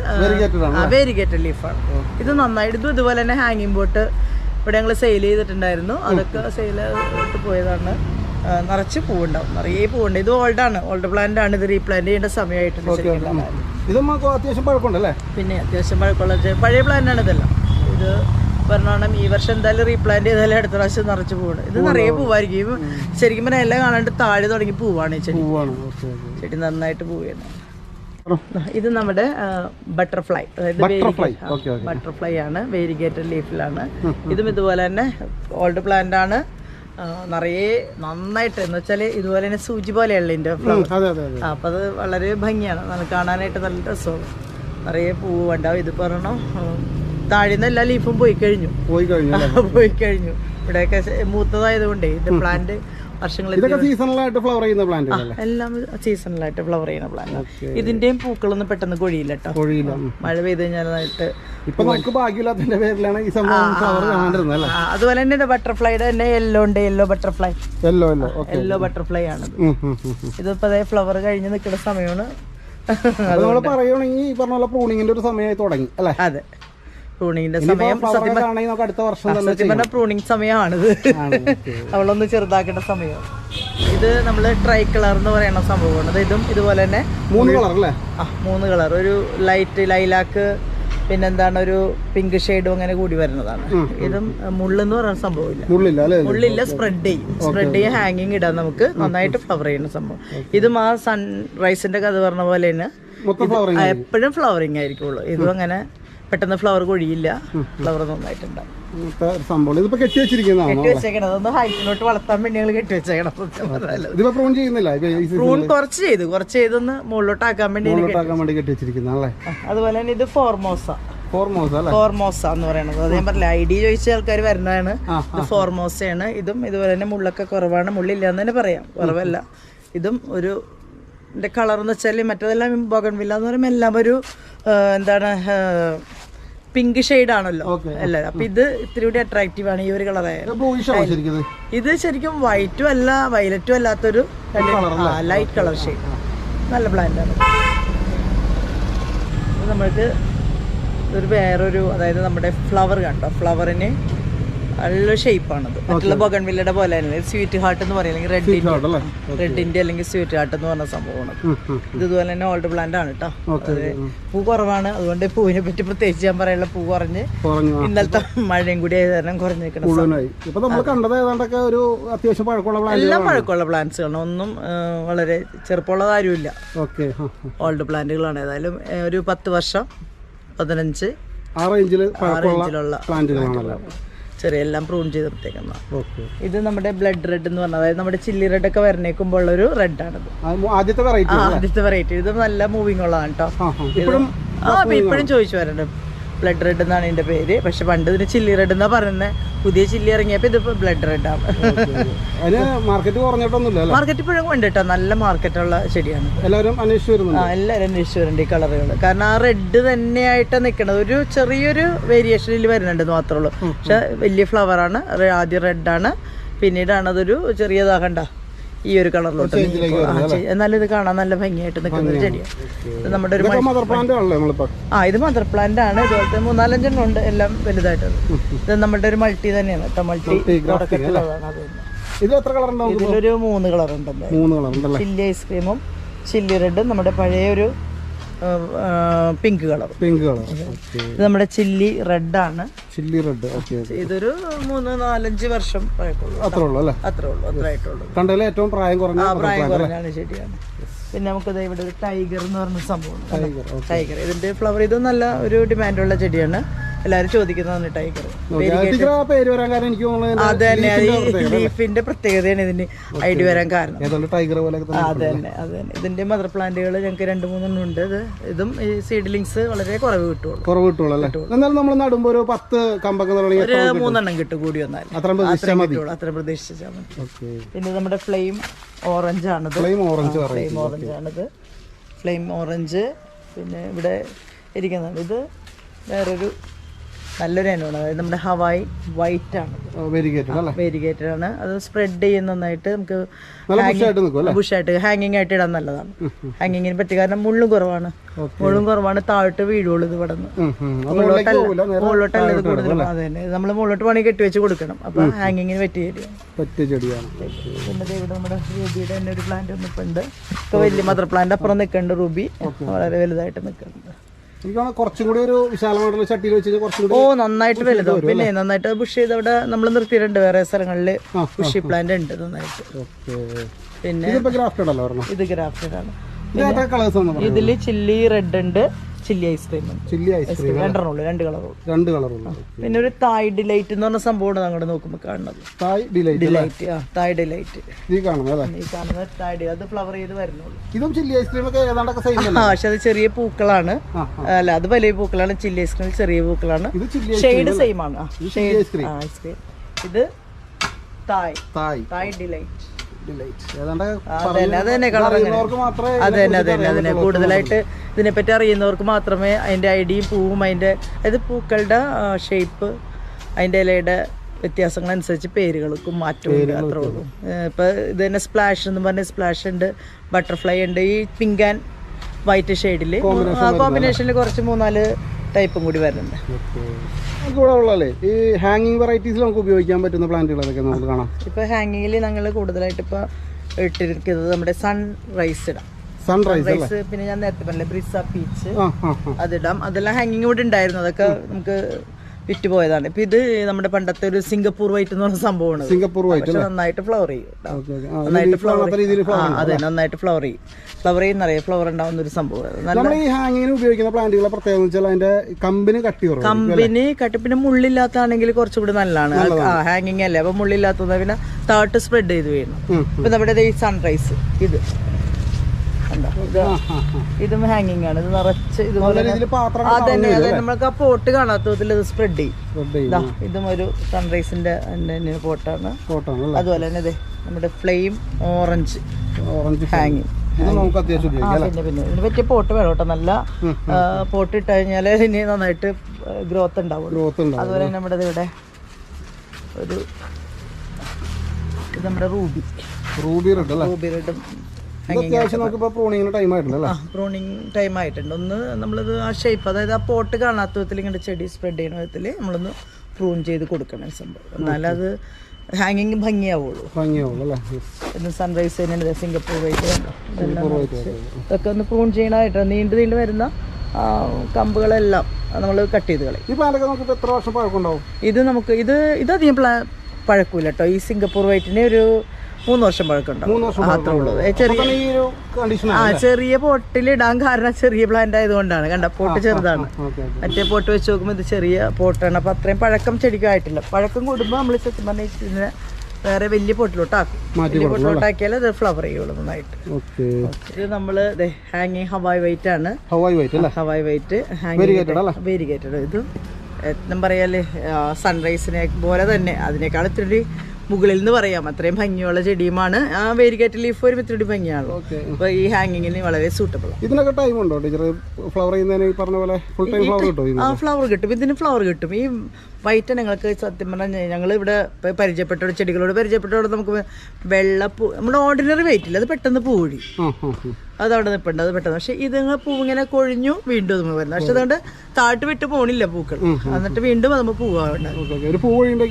വേരിഗേറ്റഡ് ലീഫാണ് ഇത് നന്നായിട്ട് ഇതും ഇതുപോലെ തന്നെ ഹാങ്ങിങ് ബോട്ട് ഇവിടെ ഞങ്ങൾ സെയിൽ ചെയ്തിട്ടുണ്ടായിരുന്നു അതൊക്കെ സെയിൽ ഇട്ട് പോയതാണ്. നിറച്ച് പൂവുണ്ടാവും. നിറയെ പൂവുണ്ട്. ഇത് ആണ്. ഓൾഡ് പ്ലാന്റ് ആണ്. ഇത് റീപ്ലാന്റ് ചെയ്യേണ്ട സമയമായിട്ടുണ്ട്. ഇത് അത്യാവശ്യം പഴക്കമുണ്ടല്ലേ? പിന്നെ അത്യാവശ്യം പഴക്കമുള്ള പഴയ പ്ലാന്റ് ആണ് ഇതെല്ലാം. ഇത് പറഞ്ഞോണം ഈ വർഷം എന്തായാലും റീപ്ലാന്റ് ചെയ്താലും അടുത്ത പ്രാവശ്യം നിറച്ച് പൂവാണ് ഇത് നിറയെ പൂവായിരിക്കും. ശരിക്കും പറഞ്ഞാൽ എല്ലാം കാണാണ്ട് താഴെ തുടങ്ങി പൂവാണ് ഈ ചെടി. ചെടി നന്നായിട്ട് പൂവാണ്. ഇത് നമ്മുടെ ബട്ടർഫ്ലൈ അതായത് ബട്ടർഫ്ലൈ ബട്ടർഫ്ലൈ ആണ് വേരിഗേറ്റഡ് ലീഫിലാണ് ഇതും ഇതുപോലെ തന്നെ ഓൾഡ് പ്ലാന്റ് ആണ്. നിറയെ നന്നായിട്ട് എന്ന് വെച്ചാൽ ഇതുപോലെ തന്നെ സൂചി പോലെയുള്ള ഇതിന്റെ ഫ്ലവർ അതെ അപ്പം അത് വളരെ ഭംഗിയാണ്. നല്ല കാണാനായിട്ട് നല്ല രസമാണ്. നിറയെ പൂവ് ഉണ്ടാവും. ഇത് പറഞ്ഞോ താഴെ എല്ലാ ലീഫും പോയി കഴിഞ്ഞു. പോയി കഴിഞ്ഞു പോയി കഴിഞ്ഞു. ഇവിടെയൊക്കെ മൂത്തതായത് മൂത്തതായതുകൊണ്ടേ ഇത് പ്ലാന്റ് ഇതൊക്കെ സീസണലായിട്ട് ഫ്ലവർ ചെയ്യുന്ന പ്ലാന്റ് എല്ലാം സീസണലായിട്ട് ഫ്ലവർ ചെയ്യുന്ന പ്ലാന്റ് ഇതിന്റെയും പൂക്കളൊന്നും പെട്ടെന്ന് കൊഴിയില്ല കേട്ടോ കൊഴിയില്ല. മഴ പെയ്ത് കഴിഞ്ഞാലായിട്ട് ഇപ്പൊ നമുക്ക് ഭാഗ്യമില്ലാത്തതിന്റെ പേരിലാണ് ഈ സംഭവം ഫ്ലവർ കാണാണ്ടിരുന്നത് അതുപോലെ തന്നെ ബട്ടർഫ്ലൈയുടെ തന്നെ യെല്ലോ ഉണ്ട് yellow butterfly yellow yellow butterfly ആണ് ഇതിപ്പോ അതേ ഫ്ലവർ കഴിഞ്ഞ് നിൽക്കുന്ന സമയമാണ്. നമ്മൾ പറയുകയാണെങ്കിൽ ഈ പറഞ്ഞ പോലെ പ്രൂണിങ്ങിന്റെ ഒരു സമയമായി തുടങ്ങി അല്ലേ? അതെ. പ്രൂണിങ്ങിന്റെ സമയം. അടുത്ത വർഷം പ്രൂണിങ് സമയമാണിത്. അവളൊന്ന് ചെറുതാക്കേണ്ട സമയം. ഇത് നമ്മൾ ട്രൈ കളർ എന്ന് പറയുന്ന സംഭവമാണ്. ഇത് ഇതും ഇതുപോലെ തന്നെ മൂന്ന് കളർ അല്ലേ? ആ മൂന്ന് കളർ ഒരു ലൈറ്റ് ലൈലാക്ക് പിന്നെന്താണ് ഒരു പിങ്ക് ഷെയ്ഡും അങ്ങനെ കൂടി വരുന്നതാണ്. ഇതും മുള്ളെന്ന് പറയുന്ന സംഭവമില്ല. മുള്ളില്ല സ്പ്രെഡ് ചെയ്യും. സ്പ്രെഡ് ചെയ്യും ഹാങ്ങിങ് ഇടാൻ നമുക്ക് നന്നായിട്ട് ഫ്ലവർ ചെയ്യുന്ന സംഭവം. ഇതും ആ സൺറൈസിന്റെ കഥ പറഞ്ഞ പോലെ തന്നെ എപ്പോഴും ഫ്ലവറിങ് ആയിരിക്കുള്ളൂ. ഇതും അങ്ങനെ പെട്ടെന്ന് ഫ്ലവർ കൊഴിയില്ല. ഫ്ലവർ നന്നായിട്ടുണ്ടാവും. സംഭവം ഇതിപ്പോ കെട്ടി വെച്ചിരിക്കുന്നതാണോ? അതൊന്ന് ഹൈറ്റിലോട്ട് വളർത്താൻ വേണ്ടി ഞങ്ങൾ കെട്ടി വെച്ചേക്കണം. ഇതിപ്പോ പ്രൂൺ ചെയ്യുന്നില്ല? പ്രൂൺ കുറച്ച് ചെയ്തു. കുറച്ച് ചെയ്തൊന്ന് മുകളിലോട്ട് ആക്കാൻ വേണ്ടി വേണ്ടി കെട്ടി വെച്ചിരിക്കുന്നതാണല്ലേ അതുപോലെ തന്നെ ഇത് ഫോർമോസ ഫോർമോസ് എന്ന് പറയുന്നത് അത് ഞാൻ പറഞ്ഞില്ല ഐ ഡി ചോദിച്ച ആൾക്കാർ വരുന്നതാണ്. ഇത് ഫോർമോസയാണ് ഇതും ഇതുപോലെ തന്നെ മുള്ളൊക്കെ കുറവാണ്. മുള്ളില്ല എന്ന് തന്നെ പറയാം. കുറവല്ല. ഇതും ഒരു കളർ എന്ന് വെച്ചാൽ മറ്റേതെല്ലാം ബോഗൺവില്ല എന്ന് പറയുമ്പോൾ എല്ലാം ഒരു എന്താണ് പിങ്ക് ഷെയ്ഡ് ആണല്ലോ. അല്ലേ? അപ്പൊ ഇത് ഇത്തിരി കൂടി അട്രാക്റ്റീവ് ആണ് ഈ ഒരു കളറായ ബ്ലൂയിഷ് ആണോ ശരിക്കും ഇത്? ശരിക്കും വൈറ്റും അല്ല വയലറ്റും അല്ലാത്തൊരു ലൈറ്റ് കളർ ഷെയ്ഡ് നല്ല പ്ലാന്റ് ആണ്. നമ്മൾക്ക് ഒരു വേറൊരു അതായത് നമ്മുടെ ഫ്ലവർ കണ്ടോ? ഫ്ലവറിന് നല്ല ഷേപ്പാണത് മറ്റുള്ള ബൊഗൺവില്ലയുടെ പോലെ തന്നെ സ്വീറ്റ് ഹാർട്ട് എന്ന് പറയും. അല്ലെങ്കിൽ റെഡിന്റെ റെഡിന്റെ അല്ലെങ്കിൽ സ്വീറ്റ് ഹാർട്ട് എന്ന് പറഞ്ഞ സംഭവമാണ്. ഇത് ഇതുപോലെ തന്നെ ഓൾഡ് പ്ലാന്റ് ആണ് കേട്ടോ പൂ കുറവാണ്. അതുകൊണ്ട് പൂവിനെ പറ്റി പ്രത്യേകിച്ച് ഞാൻ പറയാനുള്ള പൂ കുറഞ്ഞ് ഇന്നലത്തെ മഴയും കൂടി ആയത് കാരണം പഴക്കമുള്ള എല്ലാം പഴക്കമുള്ള പ്ലാന്റ്സുകളാണ് ഒന്നും വളരെ ചെറുപ്പമുള്ളത് ആരുമില്ല ഓൾഡ് പ്ലാന്റുകളാണ് ഏതായാലും ഒരു പത്ത് വർഷം പതിനഞ്ച് ആ റേഞ്ചിൽ പഴക്കമുള്ള പ്ലാന്റുകളാണല്ലോ ചെറിയ എല്ലാം പ്രൂൺ ചെയ്തെടുത്തേക്കുന്ന. ഓക്കെ ഇത് നമ്മുടെ ബ്ലഡ് റെഡ് എന്ന് പറഞ്ഞത് അതായത് നമ്മുടെ ചില്ലി റെഡ് ഒക്കെ വരണേക്കുമ്പോൾ ഉള്ള ഒരു റെഡ് ആണ് ആദ്യത്തെ വെറൈറ്റി ഇത് നല്ല മൂവിങ് ഉള്ളതാണ് കേട്ടോ ആ. ഇപ്പോഴും ആ ഇപ്പോഴും ചോദിച്ചു വരണം ബ്ലഡ് റെഡ് എന്നാണ് ഇതിന്റെ പേര്. പക്ഷെ പണ്ട് ഇതിന് ചില്ലി റെഡ് എന്നാ പറയുന്നത് പുതിയ ചില്ലി ഇറങ്ങിയപ്പോ ഇതിപ്പോ ബ്ലഡ് റെഡ് ആണ്. മാർക്കറ്റ് കുറഞ്ഞിട്ടൊന്നുമില്ല മാർക്കറ്റ് ഇപ്പോഴും ഉണ്ട് കേട്ടോ. നല്ല മാർക്കറ്റുള്ള ചെടിയാണ്. എല്ലാവരും അന്വേഷിച്ച് ആ എല്ലാവരും അന്വേഷിച്ചു വരുന്നുണ്ട് ഈ കളറുകൾ കാരണം ആ റെഡ് തന്നെയായിട്ട് നിൽക്കുന്നത് ഒരു ചെറിയൊരു വേരിയേഷനിൽ വരുന്നുണ്ടെന്ന് മാത്രമേ ഉള്ളൂ. പക്ഷെ വലിയ ഫ്ലവർ ആണ്. ആദ്യം റെഡാണ് പിന്നീടാണ് അതൊരു ചെറിയതാകണ്ട ഈ ഒരു കളറിലോട്ട് എന്നാലും ഇത് കാണാൻ നല്ല ഭംഗിയായിട്ട് നിൽക്കുന്ന ഒരു ചെടിയാണ്. നമ്മുടെ ഒരു ആ ഇത് മദർ പ്ലാന്റ് ആണ്. ഇതുപോലത്തെ മൂന്നാലഞ്ചെണ്ണം ഉണ്ട്. എല്ലാം വലുതായിട്ട് ഇത് നമ്മുടെ ഒരു മൾട്ടി തന്നെയാണ് കേട്ടോ. മൾട്ടി ഇതിലൊരു മൂന്ന് കളർ ഉണ്ടല്ലേ? ചില്ലി ഐസ്ക്രീമും ചില്ലി റെഡും നമ്മുടെ പഴയ ഒരു പിങ്ക് കളർ പിങ്ക് കളർ ഇത് നമ്മുടെ ചില്ലി റെഡാണ് ചില്ലി റെഡ് ഓക്കെ ഇതൊരു മൂന്ന് നാലഞ്ച് വർഷം പഴക്കമുള്ളൂ. അത്രേ ഉള്ളൂ അല്ലേ? അത്രേ ഉള്ളൂ അത്രയായിട്ടുള്ളൂ ആയിട്ടുള്ളൂ. കണ്ടതിൽ ഏറ്റവും പ്രായം കുറഞ്ഞ പ്രായം കുറഞ്ഞാണ് ശരിയാണ്. പിന്നെ നമുക്കിത് ഇവിടെ ഒരു ടൈഗർ എന്ന് പറഞ്ഞ സംഭവം ടൈഗർ ഇതിന്റെ ഫ്ലവർ ഇത് നല്ല ഒരു ഡിമാൻഡുള്ള ചെടിയാണ്. എല്ലാവരും ചോദിക്കുന്നതാണ് ടൈഗർ അത് തന്നെ ലീഫിന്റെ പ്രത്യേകതയാണ് ഇതിന്. ഐഡി വരാൻ കാരണം. അത് തന്നെ അത് തന്നെ. ഇതിന്റെ മദർ പ്ലാന്റുകൾ ഞങ്ങൾക്ക് രണ്ട് മൂന്നെണ്ണം ഉണ്ട്. ഇത് ഇതും ഈ സീഡ്ലിങ്സ് വളരെ കുറവ് കിട്ടുള്ളൂ കുറവ് കിട്ടുള്ളൂ അല്ലേ? എന്നാലും നമ്മൾ നടുമ്പോൾ ഒരു പത്ത് കമ്പൊക്കെ ഒരു മൂന്നെണ്ണം കിട്ടും കൂടി വന്നാൽ. കിട്ടുള്ളൂ അത്ര പ്രതീക്ഷിച്ചാൽ മതി. പിന്നെ നമ്മുടെ ഫ്ലെയിം ഓറഞ്ച് ആണത് ഫ്ലെയിം ഓറഞ്ച് ആണത് ഫ്ലെയിം ഓറഞ്ച് ആണിത് ഫ്ലെയിം ഓറഞ്ച്. പിന്നെ ഇവിടെ ഇരിക്കുന്നുണ്ട്. ഇത് വേറൊരു നല്ലൊരു ഇനമാണ് അതായത് നമ്മുടെ ഹവായി വൈറ്റ് ആണ്. വെരിഗേറ്റഡ് ആണ്. അത് സ്പ്രെഡ് ചെയ്യുന്ന നന്നായിട്ട് നമുക്ക് ബുഷായിട്ട് ഹാങ്ങിങ് ആയിട്ട് ഇടാൻ നല്ലതാണ്. ഹാങ്ങിങ്ങിന് പറ്റി കാരണം മുള്ളും കുറവാണ്. മുള്ളും കുറവാണ്. താഴോട്ട് വീഴുള്ളൂ ഇത് ഇവിടെ നിന്ന്. മുകളിലോട്ടല്ല ഇത് കൂടുതലും. അതെ തന്നെ. നമ്മൾ മുകളിലോട്ട് പണി കെട്ടി വെച്ച് കൊടുക്കണം. അപ്പൊ ഹാങ്ങിങ്ങിന് പറ്റി പറ്റിയ ചെടിയാണ്. പിന്നെ ദേ ഇവിടെ നമ്മുടെ റൂബിയുടെ തന്നെ ഒരു പ്ലാന്റ് ഒന്നിപ്പുണ്ട് ഇപ്പൊ വലിയ മദർ പ്ലാന്റ് അപ്പുറം നിൽക്കുന്നുണ്ട് റൂബി. വളരെ വലുതായിട്ട് നിൽക്കുന്നുണ്ട് ഓ നന്നായിട്ട് വലുതോ പിന്നെ നന്നായിട്ട് ബുഷ് ചെയ്ത് അവിടെ നമ്മൾ നിർത്തിയിട്ടുണ്ട്. വേറെ സ്ഥലങ്ങളിൽ ബുഷി പ്ലാന്റ് ഉണ്ട് നന്നായിട്ട്. പിന്നെ ഇത് ഗ്രാഫ്റ്റഡ് ആണ്. ഇതിൽ ചില്ലി റെഡ് ഉണ്ട്. Chilli ice cream chilli ice cream രണ്ടെണ്ണം ഉള്ളു. രണ്ട് കളറുള്ളൂ രണ്ട് കളറുള്ളത് പിന്നെ ഒരു തായ് ഡിലൈറ്റ് എന്ന് പറഞ്ഞ സംഭവമാണ് അങ്ങോട്ട് നോക്കുമ്പോൾ കാണുന്നത്? തായ് ഡിലൈറ്റ് ഡിലൈറ്റ് ആ തായ് ഡിലൈറ്റ് ഈ കാണുന്നത് അല്ലേ? ഈ കാണുന്നത് തായ് ഡി അത് ഫ്ലവർ ചെയ്ത് വരുന്നുള്ളൂ. ഇതും ചില്ലി ഐസ്ക്രീം ഒക്കെ ഏതാണ്ടൊക്കെ സെയിം അല്ലേ? ആ പക്ഷെ അത് ചെറിയ പൂക്കളാണ്. അല്ല അത് വലിയ പൂക്കളാണ് ചില്ലി ഐസ്ക്രീം ചെറിയ പൂക്കളാണ്. ഷെയ്ഡ് സെയിം ആണ്. Ice cream. ഇത് Thai Thai Thai delight delight ഏതാണ്ട് അതന്നെ അത് തന്നെ കളർ അത് തന്നെ അത് തന്നെ കൂടുതലായിട്ട് ഇതിനെപ്പറ്റി അറിയുന്നവർക്ക് മാത്രമേ അതിന്റെ ഐഡിയും പൂവും അതിന്റെ അതായത് പൂക്കളുടെ ഷേപ്പ് അതിന്റെ ഇലയുടെ വ്യത്യാസങ്ങളനുസരിച്ച് പേരുകൾക്കും മാറ്റവും അത്രേ ഉള്ളൂ. ഇപ്പോൾ ഇത് തന്നെ സ്പ്ലാഷ് എന്ന് പറഞ്ഞ സ്പ്ലാഷ് ഉണ്ട് ബട്ടർഫ്ലൈ ഉണ്ട് ഈ പിങ്ക് ആൻഡ് വൈറ്റ് ഷെയ്ഡിൽ ആ കോമ്പിനേഷനിൽ കുറച്ച് മൂന്നാൽ ടൈപ്പും കൂടി വരുന്നുണ്ട്. ഉള്ളല്ലേ ഈ ഹാങ്ങിങ് വെറൈറ്റീസിൽ നമുക്ക് ഉപയോഗിക്കാൻ പറ്റുന്ന പ്ലാന്റുകളൊക്കെ നമുക്ക് കാണാം. ഇപ്പോൾ ഹാങ്ങിങ്ങിൽ ഞങ്ങൾ കൂടുതലായിട്ട് ഇപ്പോൾ ഇട്ടിരിക്കുന്നത് നമ്മുടെ സൺ റൈസ് ഇടാം സൺറൈസ് പിന്നെ ഞാൻ നേരത്തെ പറഞ്ഞില്ലേ ബ്രിസ പീച്ച് അതിടാം. അതെല്ലാം ഹാങ്ങിങ് ഇവിടെ ഉണ്ടായിരുന്നു. അതൊക്കെ നമുക്ക് വിറ്റ് പോയതാണ്. ഇപ്പൊ ഇത് നമ്മുടെ പണ്ടത്തെ ഒരു സിംഗപ്പൂർ വൈറ്റ് എന്ന് പറഞ്ഞ സംഭവമാണ് സിംഗപ്പൂർ വൈറ്റ് നന്നായിട്ട് ഫ്ലവർ ചെയ്യും. നന്നായിട്ട് ഫ്ലവർ അതെ നന്നായിട്ട് ഫ്ലവർ ചെയ്യും. ഫ്ലവർ ചെയ്യുന്ന അറിയാം ഫ്ലവർ ഉണ്ടാവുന്ന ഒരു സംഭവം. നമ്മൾ ഈ ഹാങ്ങിങ്ങിന് ഉപയോഗിക്കുന്ന പ്ലാന്റുകളെ പ്രത്യേകത വെച്ചാൽ അതിന്റെ കമ്പിനി കട്ടി കമ്പിനി കട്ടി പിന്നെ മുള്ളില്ലാത്താണെങ്കിൽ കുറച്ചുകൂടി നല്ലതാണ്. ഹാങ്ങിങ് അല്ലേ. അപ്പൊ മുള്ളില്ലാത്തത് പിന്നെ താട്ട് സ്പ്രെഡ് ചെയ്ത് വീണു. ഇപ്പൊ നമ്മുടെ ഈ സൺറൈസ് ഇത്. കണ്ടോ? ഇത് ഹാങ്ങിങ് ആണ്. ഇത് നിറച്ച് ഇതുപോലെ അതന്നെ അതെ നമ്മൾക്ക് ആ പോട്ട് കാണാത്ത വിധത്തിൽ ഇത് സ്പ്രെഡ് ചെയ്യും. ഇതും ഒരു സൺറൈസിന്റെ പോട്ടാണ് അതുപോലെ തന്നെ ഇതേ നമ്മുടെ ഫ്ലെയിം ഓറഞ്ച് ഓറഞ്ച് ഹാങ്ങിങ് പിന്നെ പിന്നെ. ഇതിന് പറ്റിയ പോട്ട് വേണം കേട്ടോ. നല്ല പോട്ട് ഇട്ട് കഴിഞ്ഞാൽ ഇനി നന്നായിട്ട് ഗ്രോത്ത് ഉണ്ടാവുള്ളൂ. ഉണ്ടാവും അതുപോലെ തന്നെ നമ്മുടെ ഇവിടെ ഒരു ഇത് നമ്മുടെ റൂബി റൂബി റെഡ് റൂബി റെഡും അത്യാവശ്യം നമുക്കിപ്പോൾ പ്രൂണിങ്ങിന് ടൈം ആയിട്ടുണ്ട് പ്രൂണിങ് ടൈം ആയിട്ടുണ്ട്. ഒന്ന് നമ്മളിത് ആ ഷേപ്പ് അതായത് ആ പോട്ട് കാണാത്ത വിധത്തിൽ ഇങ്ങനെ ചെടി സ്പ്രെഡ് ചെയ്യുന്ന വിധത്തിൽ നമ്മളൊന്ന് പ്രൂൺ ചെയ്ത് കൊടുക്കണം സംഭവം. എന്നാലും അത് ഹാങ്ങിങ് ഭംഗിയാവുള്ളൂ. ഭംഗിയാവുള്ളൂ അല്ലേ? സൺറൈസ് തന്നെ സിംഗപ്പൂർ വൈറ്റ് ഇതൊക്കെ ഒന്ന് പ്രൂൺ ചെയ്യണമായിട്ട് നീണ്ടു നീണ്ടു വരുന്ന കമ്പുകളെല്ലാം നമ്മൾ കട്ട് ചെയ്ത് കളയും. എത്ര വർഷം പഴക്കമുണ്ടാവും? ഇത് നമുക്ക് ഇത് ഇതധികം പഴക്കൂല കേട്ടോ ഈ സിംഗപ്പൂർ വൈറ്റിനെ ഒരു മൂന്ന് വർഷം പഴക്കമുണ്ടാവും അത്രേ ഉള്ളൂ. ചെറിയ ആ ചെറിയ പൊട്ടിലിടാൻ കാരണം ചെറിയ പ്ലാന്റ് ആയതുകൊണ്ടാണ്. കണ്ട? പോട്ട് ചെറുതാണ്. മറ്റേ പോട്ട് വെച്ച് നോക്കുമ്പോൾ ഇത് ചെറിയ പോട്ടാണ്. അപ്പൊ അത്രയും പഴക്കം ചെടിക്കായിട്ടില്ല പഴക്കം കൂടുമ്പോൾ നമ്മൾ സത്യം പറഞ്ഞാൽ ഇതിനെ വേറെ വലിയ പൊട്ടിലോട്ടാക്കും. വലിയ പോട്ടിലോട്ടാക്കിയാൽ അത് ഫ്ലവർ ചെയ്യുള്ളൂ നന്നായിട്ട്. ഇത് നമ്മൾ ഹാങ്ങിങ് ഹവായ് വൈറ്റ് ആണ്. Hawaii white Hawaii white? Variegated ഇത് എന്താ പറയാൽ സൺറൈസിനെ പോലെ തന്നെ. അതിനേക്കാൾ ഇത്തിരി മുകളിൽ നിന്ന് പറയാം. അത്രയും ഭംഗിയുള്ള ചെടിയുമാണ്. ആ വേരിഗേറ്റ് ലീഫ് ഒരു ഇത്തിരി ഭംഗിയാണ്. അപ്പൊ ഈ ഹാങ്ങിങ്ങിന് വളരെ സൂട്ടബിൾ ഇതിനൊക്കെ ടൈം ഉണ്ടോ? ടീച്ചർ ഫ്ലവർ ചെയ്യുന്നതിന് ഈ പറഞ്ഞ പോലെ ഫുൾ ടൈം ഫ്ലവർ കിട്ടും ആ ഫ്ലവർ കിട്ടും. ഇതിന് ഫ്ലവർ കിട്ടും. ഈ വൈറ്റ് ഞങ്ങൾക്ക് സത്യം പറഞ്ഞാൽ ഞങ്ങൾ ഇവിടെ പരിചയപ്പെട്ട ചെടികളോട് പരിചയപ്പെട്ടോട് നമുക്ക് വെള്ള നമ്മുടെ ഓർഡിനറി വെയിറ്റ് ഇല്ല. അത് പെട്ടെന്ന് ആ. അത് അവിടെ നിൽപ്പുണ്ട് അത് പെട്ടെന്ന്. പക്ഷെ ഇതിങ്ങ പൂ ഇങ്ങനെ കൊഴിഞ്ഞു വീണ്ടും അതുമ്മ വരുന്നത് പക്ഷെ അതുകൊണ്ട് താഴ്ത്ത് വിട്ട് പോണില്ല പൂക്കൾ. എന്നിട്ട് വീണ്ടും അതുമ്പോൾ പൂവാണ് ഓക്കെ ഓക്കെ. ഒരു പൂ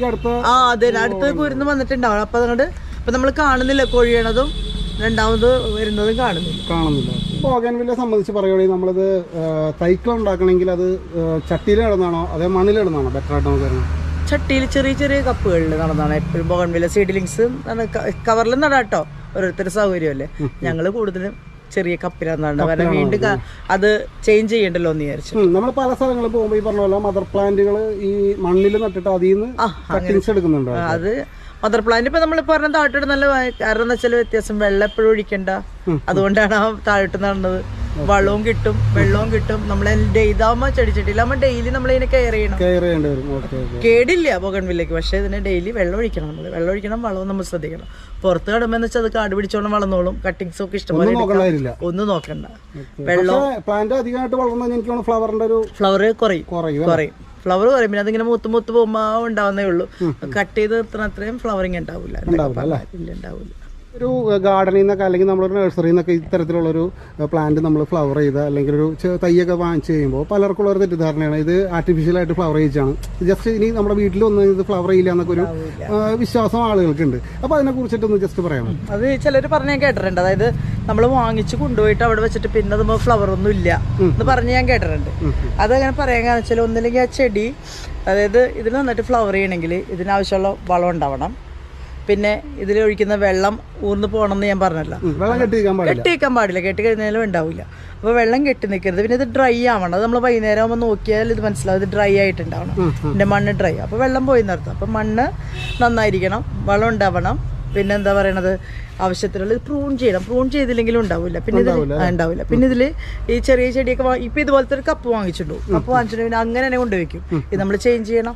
അടുത്ത ആ അതെ അടുത്ത് കുരുന്ന് വന്നിട്ടുണ്ടാവണം അപ്പൊ അതുകൊണ്ട് ഇപ്പൊ നമ്മൾ കാണുന്നില്ല കൊഴിയണതും രണ്ടാമത് വരുന്നതും കാണുന്നില്ല. കാണുന്നില്ല. ബോഗൻവില്ല സംബന്ധിച്ച് പറയുകയാണെങ്കിൽ നമ്മളിത് തൈക്കൾ ഉണ്ടാക്കണമെങ്കിൽ അത് ചട്ടിയിൽ നടന്നാണോ അതേ മണ്ണിൽ നടന്നാണോ ബെറ്റർ ആയിട്ട് നമുക്ക് വരുന്നത് ചട്ടിയിൽ ചെറിയ ചെറിയ കപ്പുകളിൽ നടന്നാണ് എപ്പോഴും ബോഗൻവില്ല സീഡ്ലിങ്സ് കവറിൽ നടാട്ടോ. ഓരോരുത്തരുടെ സൗകര്യമല്ലേ. ഞങ്ങൾ കൂടുതലും ചെറിയ കപ്പിലാണ് കാരണം വീണ്ടും അത് ചേഞ്ച് ചെയ്യണ്ടല്ലോ എന്ന് വിചാരിച്ചു. നമ്മൾ പല സ്ഥലങ്ങളിൽ പോകുമ്പോൾ ഈ പറഞ്ഞ പോലെ മദർ പ്ലാന്റുകൾ ഈ മണ്ണിൽ നട്ടിട്ട് അതിൽ നിന്ന് എടുക്കുന്നുണ്ട്? അത് മദർ പ്ലാന്റ് ഇപ്പൊ നമ്മൾ പറഞ്ഞ താഴോട്ട് നല്ല കാരണം എന്ന് വെച്ചാൽ വ്യത്യാസം. വെള്ളം എപ്പോഴും ഒഴിക്കണ്ട. അതുകൊണ്ടാണ് ആ താഴോട്ട് നടന്നത്. വളവും കിട്ടും വെള്ളവും കിട്ടും. നമ്മൾ ഇതാവുമ്പോ ചടിച്ചിട്ടില്ല നമ്മൾ ഡെയിലി നമ്മൾ ഇതിനെ കെയർ ചെയ്യണം. കെയർ ചെയ്യേണ്ടി വരും. കേടില്ല ബോഗൺവില്ലയ്ക്ക് പക്ഷേ ഇതിനെ ഡെയിലി വെള്ളം ഒഴിക്കണം നമ്മൾ വെള്ളം ഒഴിക്കണം വളവും നമ്മൾ ശ്രദ്ധിക്കണം. പുറത്ത് കടുമ്പോൾ വെച്ചാൽ അത് കാട് പിടിച്ചോളം വളർന്നോളും. കട്ടിങ്സ് ഒക്കെ ഇഷ്ടംപോലെ നോക്കേണ്ട ഒന്നും നോക്കണ്ട. വെള്ളം പ്ലാന്റ് അധികമായിട്ട് എനിക്ക് ഫ്ലവറിന്റെ ഒരു ഫ്ലവർ കുറയും. കുറയും കുറയും. ഫ്ലവർ പറയും പിന്നെ അതിങ്ങനെ മൂത്ത് മൂത്ത് പോകുമ്പോൾ ഉണ്ടാവുന്നേ ഉള്ളൂ. കട്ട് ചെയ്ത് നിർത്തണ അത്രയും ഫ്ലവറിങ് ഉണ്ടാവില്ല ഉണ്ടാവില്ല. ഒരു ഗാർഡനിൽ നിന്നൊക്കെ അല്ലെങ്കിൽ നമ്മളൊരു നഴ്സറിയിൽ നിന്നൊക്കെ ഇത്തരത്തിലുള്ളൊരു പ്ലാന്റ് നമ്മൾ ഫ്ലവർ ചെയ്ത അല്ലെങ്കിൽ ഒരു തൈയൊക്കെ വാങ്ങിച്ച് കഴിയുമ്പോൾ പലർക്കുള്ള ഒരു തെറ്റിദ്ധാരണയാണ്. ഇത് ആർട്ടിഫിഷ്യലായിട്ട് ഫ്ലവർ ചെയ്യിച്ചാണ്. ജസ്റ്റ് ഇനി നമ്മുടെ വീട്ടിൽ ഒന്ന് ഇത് ഫ്ലവർ ചെയ്യില്ല എന്നൊക്കെ ഒരു വിശ്വാസം ആളുകൾക്കുണ്ട്. അപ്പോൾ അതിനെ കുറിച്ചിട്ടൊന്ന് ജസ്റ്റ് പറയാമോ? അത് ചിലർ പറഞ്ഞ് ഞാൻ കേട്ടിട്ടുണ്ട്. അതായത് നമ്മൾ വാങ്ങിച്ച് കൊണ്ടുപോയിട്ട് അവിടെ വെച്ചിട്ട് പിന്നെ അത് ഫ്ലവർ ഒന്നും ഇല്ല എന്ന് പറഞ്ഞ് ഞാൻ കേട്ടിട്ടുണ്ട്. അതങ്ങനെ പറയാൻ കാരണം വെച്ചാൽ ഒന്നില്ലെങ്കിൽ ആ ചെടി അതായത് ഇതിന് നന്നായിട്ട് ഫ്ലവർ ചെയ്യണമെങ്കിൽ ഇതിനാവശ്യമുള്ള വളം ഉണ്ടാവണം. പിന്നെ ഇതിൽ ഒഴിക്കുന്ന വെള്ളം ഊർന്നു പോകണമെന്ന് ഞാൻ പറഞ്ഞല്ലോ. ഉം, വെള്ളം കെട്ടി വയ്ക്കാൻ പാടില്ല. കെട്ടി കഴിഞ്ഞാലും ഉണ്ടാവില്ല. അപ്പോൾ വെള്ളം കെട്ടി നിൽക്കരുത്. പിന്നെ ഇത് ഡ്രൈ ആവണം. അത് നമ്മൾ വൈകുന്നേരം ആകുമ്പോൾ നോക്കിയാൽ ഇത് മനസ്സിലാവും. ഇത് ഡ്രൈ ആയിട്ടുണ്ടാവണം. പിന്നെ മണ്ണ് ഡ്രൈ അപ്പോൾ വെള്ളം പോയി നിർത്തും. അപ്പോൾ മണ്ണ് നന്നായിരിക്കണം. വളം ഉണ്ടാവണം. പിന്നെ എന്താ പറയണത്? ആവശ്യത്തിനുള്ള പ്രൂൺ ചെയ്യണം. പ്രൂൺ ചെയ്തില്ലെങ്കിലും ഉണ്ടാവില്ല. പിന്നെ ഇതിൽ ഉണ്ടാവില്ല പിന്നെ ഇതിൽ ഈ ചെറിയ ചെടിയൊക്കെ ഇപ്പൊ ഇതുപോലത്തെ ഒരു കപ്പ് വാങ്ങിച്ചിട്ടുണ്ടോ. കപ്പ് വാങ്ങിച്ചിട്ടുണ്ടെങ്കിൽ അങ്ങനെ തന്നെ കൊണ്ടുവയ്ക്കും ഇത് നമ്മൾ ചേഞ്ച് ചെയ്യണം.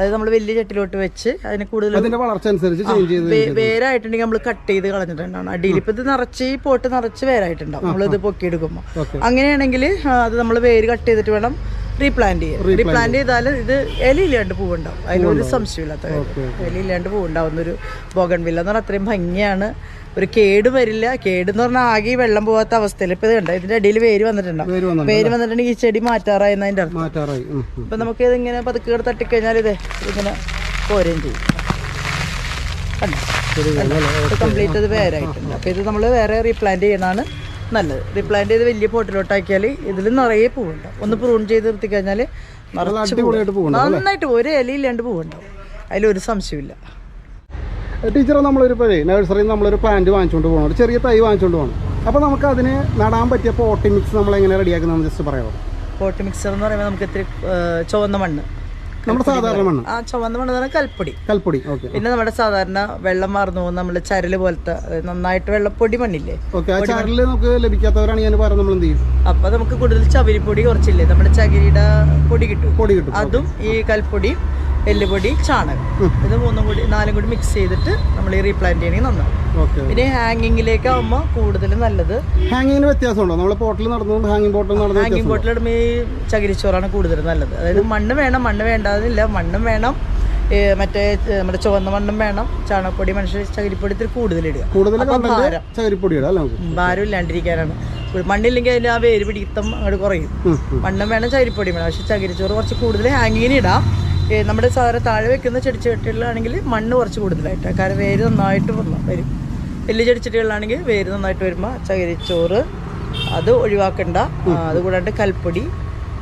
അതായത് നമ്മൾ വലിയ ചട്ടിലോട്ട് വെച്ച് അതിന് കൂടുതൽ വളർച്ച അനുസരിച്ച് വേരായിട്ടുണ്ടെങ്കിൽ നമ്മൾ കട്ട് ചെയ്ത് കളഞ്ഞിട്ടുണ്ടാവും അടിയിൽ ഇപ്പൊ ഇത് നിറച്ച് ഈ പോട്ട് നിറച്ച് വേരായിട്ടുണ്ടാവും. നമ്മളിത് പൊക്കിയെടുക്കുമ്പോൾ അങ്ങനെയാണെങ്കിൽ അത് നമ്മൾ വേര് കട്ട് ചെയ്തിട്ട് വേണം റീപ്ലാന്റ് ചെയ്യാം റീപ്ലാന്റ് ചെയ്താൽ ഇത് ഇലയില്ലാണ്ട് പൂവുണ്ടാവും. അതിലൊരു സംശയമില്ലാത്ത ഇലയില്ലാണ്ട് പൂവുണ്ടാവുന്ന ഒരു ബോഗൺ വില്ല എന്ന് പറഞ്ഞാൽ അത്രയും ഭംഗിയാണ്. ഒരു കേട് വരില്ല. കേട് എന്ന് പറഞ്ഞാൽ ആകെ വെള്ളം പോകാത്ത അവസ്ഥയിൽ ഇപ്പൊ ഇത് കണ്ടോ? ഇതിന്റെ അടിയിൽ വേര് വന്നിട്ടുണ്ടാവും വേര് വന്നു വേര് വന്നിട്ടുണ്ടെങ്കിൽ ഈ ചെടി മാറ്റാറായി എന്നതിന്റെ അർത്ഥം. ഇപ്പൊ നമുക്ക് ഇതിങ്ങനെ പതുക്കെ തട്ടി തട്ടിക്കഴിഞ്ഞാൽ ഇതേ ഇങ്ങനെ പോരുകയും ചെയ്യും. കംപ്ലീറ്റ് അത് വേറെ ആയിട്ടുണ്ട് അപ്പൊ ഇത് നമ്മൾ വേറെ റീപ്ലാന്റ് ചെയ്യണതാണ് നല്ലത്. റീപ്ലാന്റ് ചെയ്ത് വലിയ പോട്ടിലോട്ടാക്കിയാൽ ഇതിൽ നിറയെ പൂവുണ്ടാവും ഒന്ന് പ്രൂൺ ചെയ്ത് നിർത്തി കഴിഞ്ഞാൽ നിറച്ച് നന്നായിട്ട് ഒരു ഇലയില്ലാണ്ട് പൂവുണ്ടാവും. അതിലൊരു സംശയമില്ല ടീച്ചർ നമ്മളൊരു പഴയ നഴ്സറിയിൽ നിന്ന് നമ്മളൊരു പ്ലാന്റ് വാങ്ങിച്ചുകൊണ്ട് പോകണം. ഒരു ചെറിയ തൈ വാങ്ങിച്ചുകൊണ്ട് പോകണം. അപ്പോൾ നമുക്ക് അതിന് നടാൻ പറ്റിയ പോട്ടി മിക്സ് നമ്മൾ എങ്ങനെ റെഡിയാക്കുന്നതെന്ന് ജസ്റ്റ് പറയാമോ പോട്ടി മിക്സർ എന്ന് പറയുമ്പോൾ നമുക്ക് ഇത്തിരി ചുവന്ന മണ്ണ്. നമ്മുടെ സാധാരണ മണ്ണ്. ആ ചുവന്ന മണ്ണ് എന്ന് പറഞ്ഞാൽ കൽപ്പൊടി. കൽപ്പൊടി ഓക്കെ പിന്നെ നമ്മുടെ സാധാരണ വെള്ളം മാറുന്നു നമ്മൾ ചരൽ പോലത്തെ നന്നായിട്ട് വെള്ളപ്പൊടി മണ്ണില്ലേ? ഓക്കെ ആ ചരൽ നമുക്ക് ലഭിക്കാത്തവരാണ് ഞാൻ പറയുന്നത് നമ്മൾ എന്ത് ചെയ്യും? അപ്പൊ നമുക്ക് കൂടുതൽ ചവരിപ്പൊടി കുറച്ചില്ലേ? നമ്മുടെ ചകിരിയുടെ പൊടി കിട്ടും. പൊടി കിട്ടും അതും ഈ കൽപ്പൊടി എല്ലുപൊടി ചാണകം. ഇത് മൂന്നും കൂടി നാലും കൂടി മിക്സ് ചെയ്തിട്ട് നമ്മൾ ഈ റീപ്ലാന്റ് ചെയ്യണമെങ്കിൽ നന്നാവും പിന്നെ ഹാങ്ങിങ്ങിലേക്ക് ആകുമ്പോൾ കൂടുതൽ നല്ലത് ഹാങ്ങിങ്ങിന് വ്യത്യാസമുണ്ടോ? നമ്മൾ പോട്ടിൽ നടന്നുകൊണ്ട് ഹാങ്ങിങ് പോട്ടിൽ നടന്നു ഹാങ്ങിങ് ബോട്ടിലിടുമ്പോൾ ഈ ചകിരിച്ചോറാണ് കൂടുതൽ നല്ലത്. അതായത് മണ്ണ് വേണം മണ്ണ് വേണ്ടാതില്ല. മണ്ണും വേണം. മറ്റേ നമ്മുടെ ചുവന്ന മണ്ണും വേണം. ചാണകപ്പൊടി മനുഷ്യർ ചകിരിപ്പൊടി ഇത്തിരി കൂടുതലിടുക കൂടുതൽ ഭാരം. ഉം, ഭാരം ഇല്ലാണ്ടിരിക്കാനാണ്. മണ്ണില്ലെങ്കിൽ അതിന്റെ ആ വേര് പിടിത്തം അങ്ങോട്ട് കുറയും. മണ്ണും വേണം ചകിരിപ്പൊടി വേണം. പക്ഷെ ചകിരിച്ചോറ് കുറച്ച് കൂടുതൽ ഹാങ്ങിങ്ങിന് ഇടാം. നമ്മുടെ സാധാരണ താഴെ വെക്കുന്ന ചെടിച്ചട്ടികളിലാണെങ്കിൽ മണ്ണ് കുറച്ച് കൂടുതലായിട്ട്. കാരണം വേര് നന്നായിട്ട് വന്നു- വരും. വലിയ ചെടിച്ചട്ടികളിലാണെങ്കിൽ വേര് നന്നായിട്ട് വരുമ്പോൾ ചകിരിച്ചോറ് അത് ഒഴിവാക്കണ്ട. അതുകൂടാണ്ട് കൽപ്പൊടി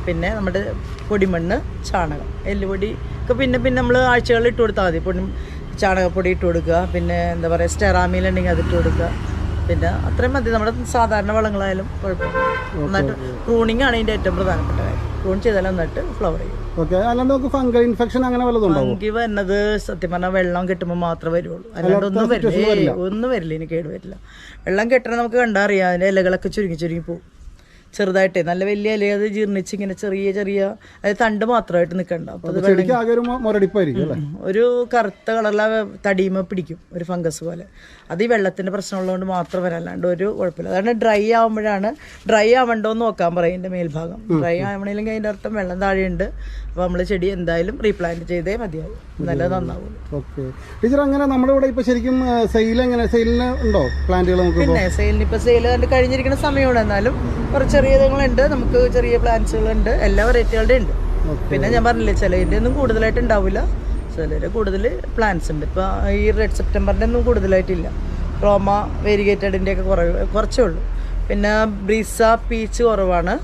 പിന്നെ നമ്മുടെ പൊടിമണ്ണ് ചാണകം എല്ലുപൊടി ഒക്കെ പിന്നെ പിന്നെ നമ്മൾ ആഴ്ചകളിൽ ഇട്ട് കൊടുത്താൽ മതി. പൊടി ചാണകപ്പൊടി ഇട്ട് കൊടുക്കുക. പിന്നെ എന്താ പറയുക സ്റ്റെറാമീൽ ഉണ്ടെങ്കിൽ അത് ഇട്ട് കൊടുക്കുക. പിന്നെ അത്രയും മതി. നമ്മുടെ സാധാരണ വളങ്ങളായാലും കുഴപ്പമില്ല. നന്നായിട്ട് പ്രൂണിങ് ആണ് ഇതിന്റെ ഏറ്റവും പ്രധാനപ്പെട്ട കാര്യം. പ്രൂൺ ചെയ്താലും നന്നായിട്ട് ഫ്ലവർ ചെയ്യും. ഓക്കെ. അല്ലാണ്ട് നമുക്ക് ഫംഗൽ ഇൻഫെക്ഷൻ അങ്ങനെ വല്ലതും ഫംഗി വരുന്നത് സത്യം പറഞ്ഞാൽ വെള്ളം കെട്ടുമ്പോൾ മാത്രമേ വരുള്ളൂ. അല്ലാണ്ട് ഒന്നും വരില്ല. ഏയ്, ഒന്നും വരില്ല. ഇനി കേട് വരില്ല. വെള്ളം കെട്ടണ നമുക്ക് കണ്ടാൽ കണ്ടറിയാം അതിന്റെ ഇലകളൊക്കെ ചുരുങ്ങി ചുരുങ്ങി പോകും ചെറുതായിട്ടേ. നല്ല വലിയ ഇല അത് ജീർണിച്ച് ഇങ്ങനെ ചെറിയ ചെറിയ അതായത് തണ്ട് മാത്രമായിട്ട് നിൽക്കണ്ട അപ്പോൾ അത് ചെടിക്ക് ആകെ ഒരു മൊ- മുരടിപ്പായിരിക്കും അല്ലേ? ഒരു കറുത്ത കളറിലെ തടിയുമ പിടിക്കും ഒരു ഫംഗസ് പോലെ. അത് ഈ വെള്ളത്തിന്റെ പ്രശ്നമുള്ളതുകൊണ്ട് മാത്രം വരാം അല്ലാണ്ട് ഒരു കുഴപ്പമില്ല. അതാണ് ഡ്രൈ ആവുമ്പോഴാണ് ഡ്രൈ ആവണ്ടോ എന്ന് നോക്കാൻ പറയും എന്റെ മേൽഭാഗം. ഡ്രൈ ആവണമെങ്കിൽ അതിന്റെ അർത്ഥം വെള്ളം താഴെയുണ്ട്. അപ്പോൾ നമ്മൾ ചെടി എന്തായാലും റീപ്ലാന്റ് ചെയ്തേ മതിയാവും. നല്ല നന്നാവും. ഓക്കെ. ടീച്ചർ അങ്ങനെ നമ്മുടെ ഇവിടെ ഇപ്പോൾ ശരിക്കും സെയിൽ എങ്ങനെ? സെയിലിന് ഉണ്ടോ പ്ലാന്റുകൾ നമുക്ക് പിന്നെ സെയിലിന് ഇപ്പോൾ സെയിൽ കണ്ട് കഴിഞ്ഞിരിക്കുന്ന സമയമാണ്. എന്നാലും കുറച്ച് ചെറിയ ഇതുങ്ങളുണ്ട്. നമുക്ക് ചെറിയ പ്ലാന്റ്സുകളുണ്ട് എല്ലാ വെറൈറ്റികളുടെ ഉണ്ട്. പിന്നെ ഞാൻ പറഞ്ഞില്ലേ ചിലതിന്റെ ഒന്നും കൂടുതലായിട്ട് ഉണ്ടാവില്ല. ചിലര് കൂടുതൽ പ്ലാന്റ്സ് ഉണ്ട്. ഇപ്പൊ ഈ റെഡ് സെപ്റ്റംബറിന്റെ ഒന്നും കൂടുതലായിട്ടില്ല. റോമ വേരിഗേറ്റഡിന്റെ ഒക്കെ കുറവ് കുറച്ചേ ഉള്ളൂ. പിന്നെ ബ്രീസ പീച്ച് കുറവാണ്.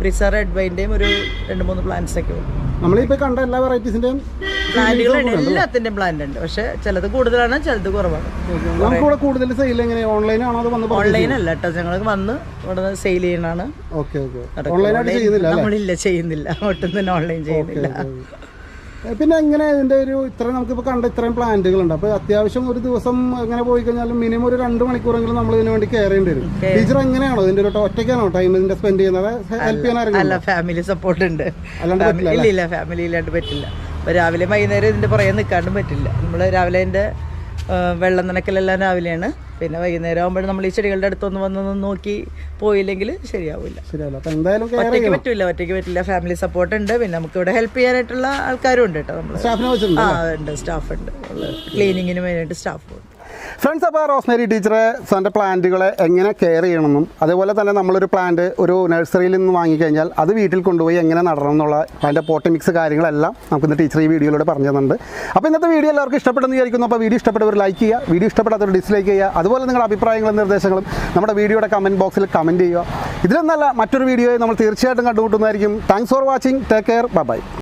ബ്രീസ റെഡ് വൈന്റെയും ഒരു രണ്ട് മൂന്ന് പ്ലാന്റ്സ് ഒക്കെ ഉള്ളൂ. നമ്മളിപ്പോൾ കണ്ട എല്ലാ വെറൈറ്റീസിന്റെയും പ്ലാന്റുകളുണ്ട് എല്ലാത്തിന്റെയും പ്ലാന്റ് ഉണ്ട്. പക്ഷെ ചിലത് കൂടുതലാണ് ചിലത് കുറവാണ്. നമുക്കിവിടെ കൂടുതൽ സെയിൽ എങ്ങനെ ഓൺലൈൻ ആണോ അത് വന്ന് ഓൺലൈൻ അല്ല കേട്ടോ ഞങ്ങൾ വന്ന് ഇവിടെ സെയിൽ ചെയ്യണാണ് ഓക്കെ ഓക്കെ ഓൺലൈനായിട്ട് ചെയ്യുന്നില്ല നമ്മളില്ല ചെയ്യുന്നില്ല. ഒട്ടും തന്നെ ഓൺലൈൻ ചെയ്യുന്നില്ല. പിന്നെ എങ്ങനെ ഇതിന്റെ ഒരു ഇത്രയും നമുക്കിപ്പോൾ കണ്ട ഇത്രയും പ്ലാന്റുകളുണ്ട്. അപ്പോൾ അത്യാവശ്യം ഒരു ദിവസം അങ്ങനെ പോയി കഴിഞ്ഞാൽ മിനിമം ഒരു രണ്ട് മണിക്കൂറെങ്കിലും നമ്മൾ ഇതിന് വേണ്ടി കയറേണ്ടി വരും. ടീച്ചർ എങ്ങനെയാണോ ഇതിന്റെ ഒരു ഒറ്റയ്ക്കാണോ ടൈം ഇതിന്റെ സ്പെൻഡ് ചെയ്യുന്നത്? ഹെൽപ്പ് ചെയ്യാൻ അല്ല ഫാമിലി സപ്പോർട്ട് ഉണ്ട്. അല്ലാണ്ട് ഇല്ല ഇല്ല ഫാമിലി ഇല്ലാണ്ട് പറ്റില്ല. രാവിലെ വൈകുന്നേരം ഇതിന്റെ പുറകെ നിൽക്കാണ്ടും പറ്റില്ല. നമ്മൾ രാവിലെ വെള്ളം നനക്കലെല്ലാം രാവിലെയാണ്. പിന്നെ വൈകുന്നേരം ആകുമ്പോഴും നമ്മൾ ഈ ചെടികളുടെ അടുത്തൊന്ന് വന്നൊന്ന് നോക്കി പോയില്ലെങ്കിൽ ശരിയാവില്ല. ഒറ്റയ്ക്ക് പറ്റില്ല ഒറ്റയ്ക്ക് പറ്റില്ല ഫാമിലി സപ്പോർട്ട് ഉണ്ട്. പിന്നെ നമുക്ക് ഇവിടെ ഹെൽപ്പ് ചെയ്യാനായിട്ടുള്ള ആൾക്കാരും ഉണ്ട് കേട്ടോ നമ്മൾ ആ ഉണ്ട്. സ്റ്റാഫ് ഉണ്ട്. ക്ലീനിങ്ങിന് വേണ്ടിയിട്ട് സ്റ്റാഫ് ഉണ്ട്. ഫ്രണ്ട്സ് അപ്പോൾ റോസ്മേരി ടീച്ചറെ തന്റെ പ്ലാന്റുകളെ എങ്ങനെ കെയർ ചെയ്യണമെന്നും അതേപോലെ തന്നെ നമ്മളൊരു പ്ലാന്റ് ഒരു നഴ്സറിയിൽ നിന്ന് വാങ്ങിക്കഴിഞ്ഞാൽ അത് വീട്ടിൽ കൊണ്ടുപോയി എങ്ങനെ നടണം എന്നുള്ള അതിന്റെ പോട്ട് മിക്സ് കാര്യങ്ങളെല്ലാം നമുക്ക് ഇന്ന് ടീച്ചർ ഈ വീഡിയോയിലൂടെ പറഞ്ഞു തന്നിട്ടുണ്ട് അപ്പോൾ ഇന്നത്തെ വീഡിയോ എല്ലാവർക്കും ഇഷ്ടപ്പെട്ടെന്ന് വിചാരിക്കുന്നു. അപ്പോൾ വീഡിയോ ഇഷ്ടപ്പെട്ടവർ ലൈക്ക് ചെയ്യുക വീഡിയോ ഇഷ്ടപ്പെടാത്തവർ ഡിസ്ലൈക്ക് ചെയ്യുക അതുപോലെ നിങ്ങളുടെ അഭിപ്രായങ്ങളും നിർദ്ദേശങ്ങളും നമ്മുടെ വീഡിയോയുടെ കമന്റ് ബോക്സിൽ കമന്റ് ചെയ്യുക. ഇതിലൊന്നല്ല മറ്റൊരു വീഡിയോയിൽ നമ്മൾ തീർച്ചയായിട്ടും കണ്ടുമുട്ടുന്നതായിരിക്കും. Thanks for watching take care bye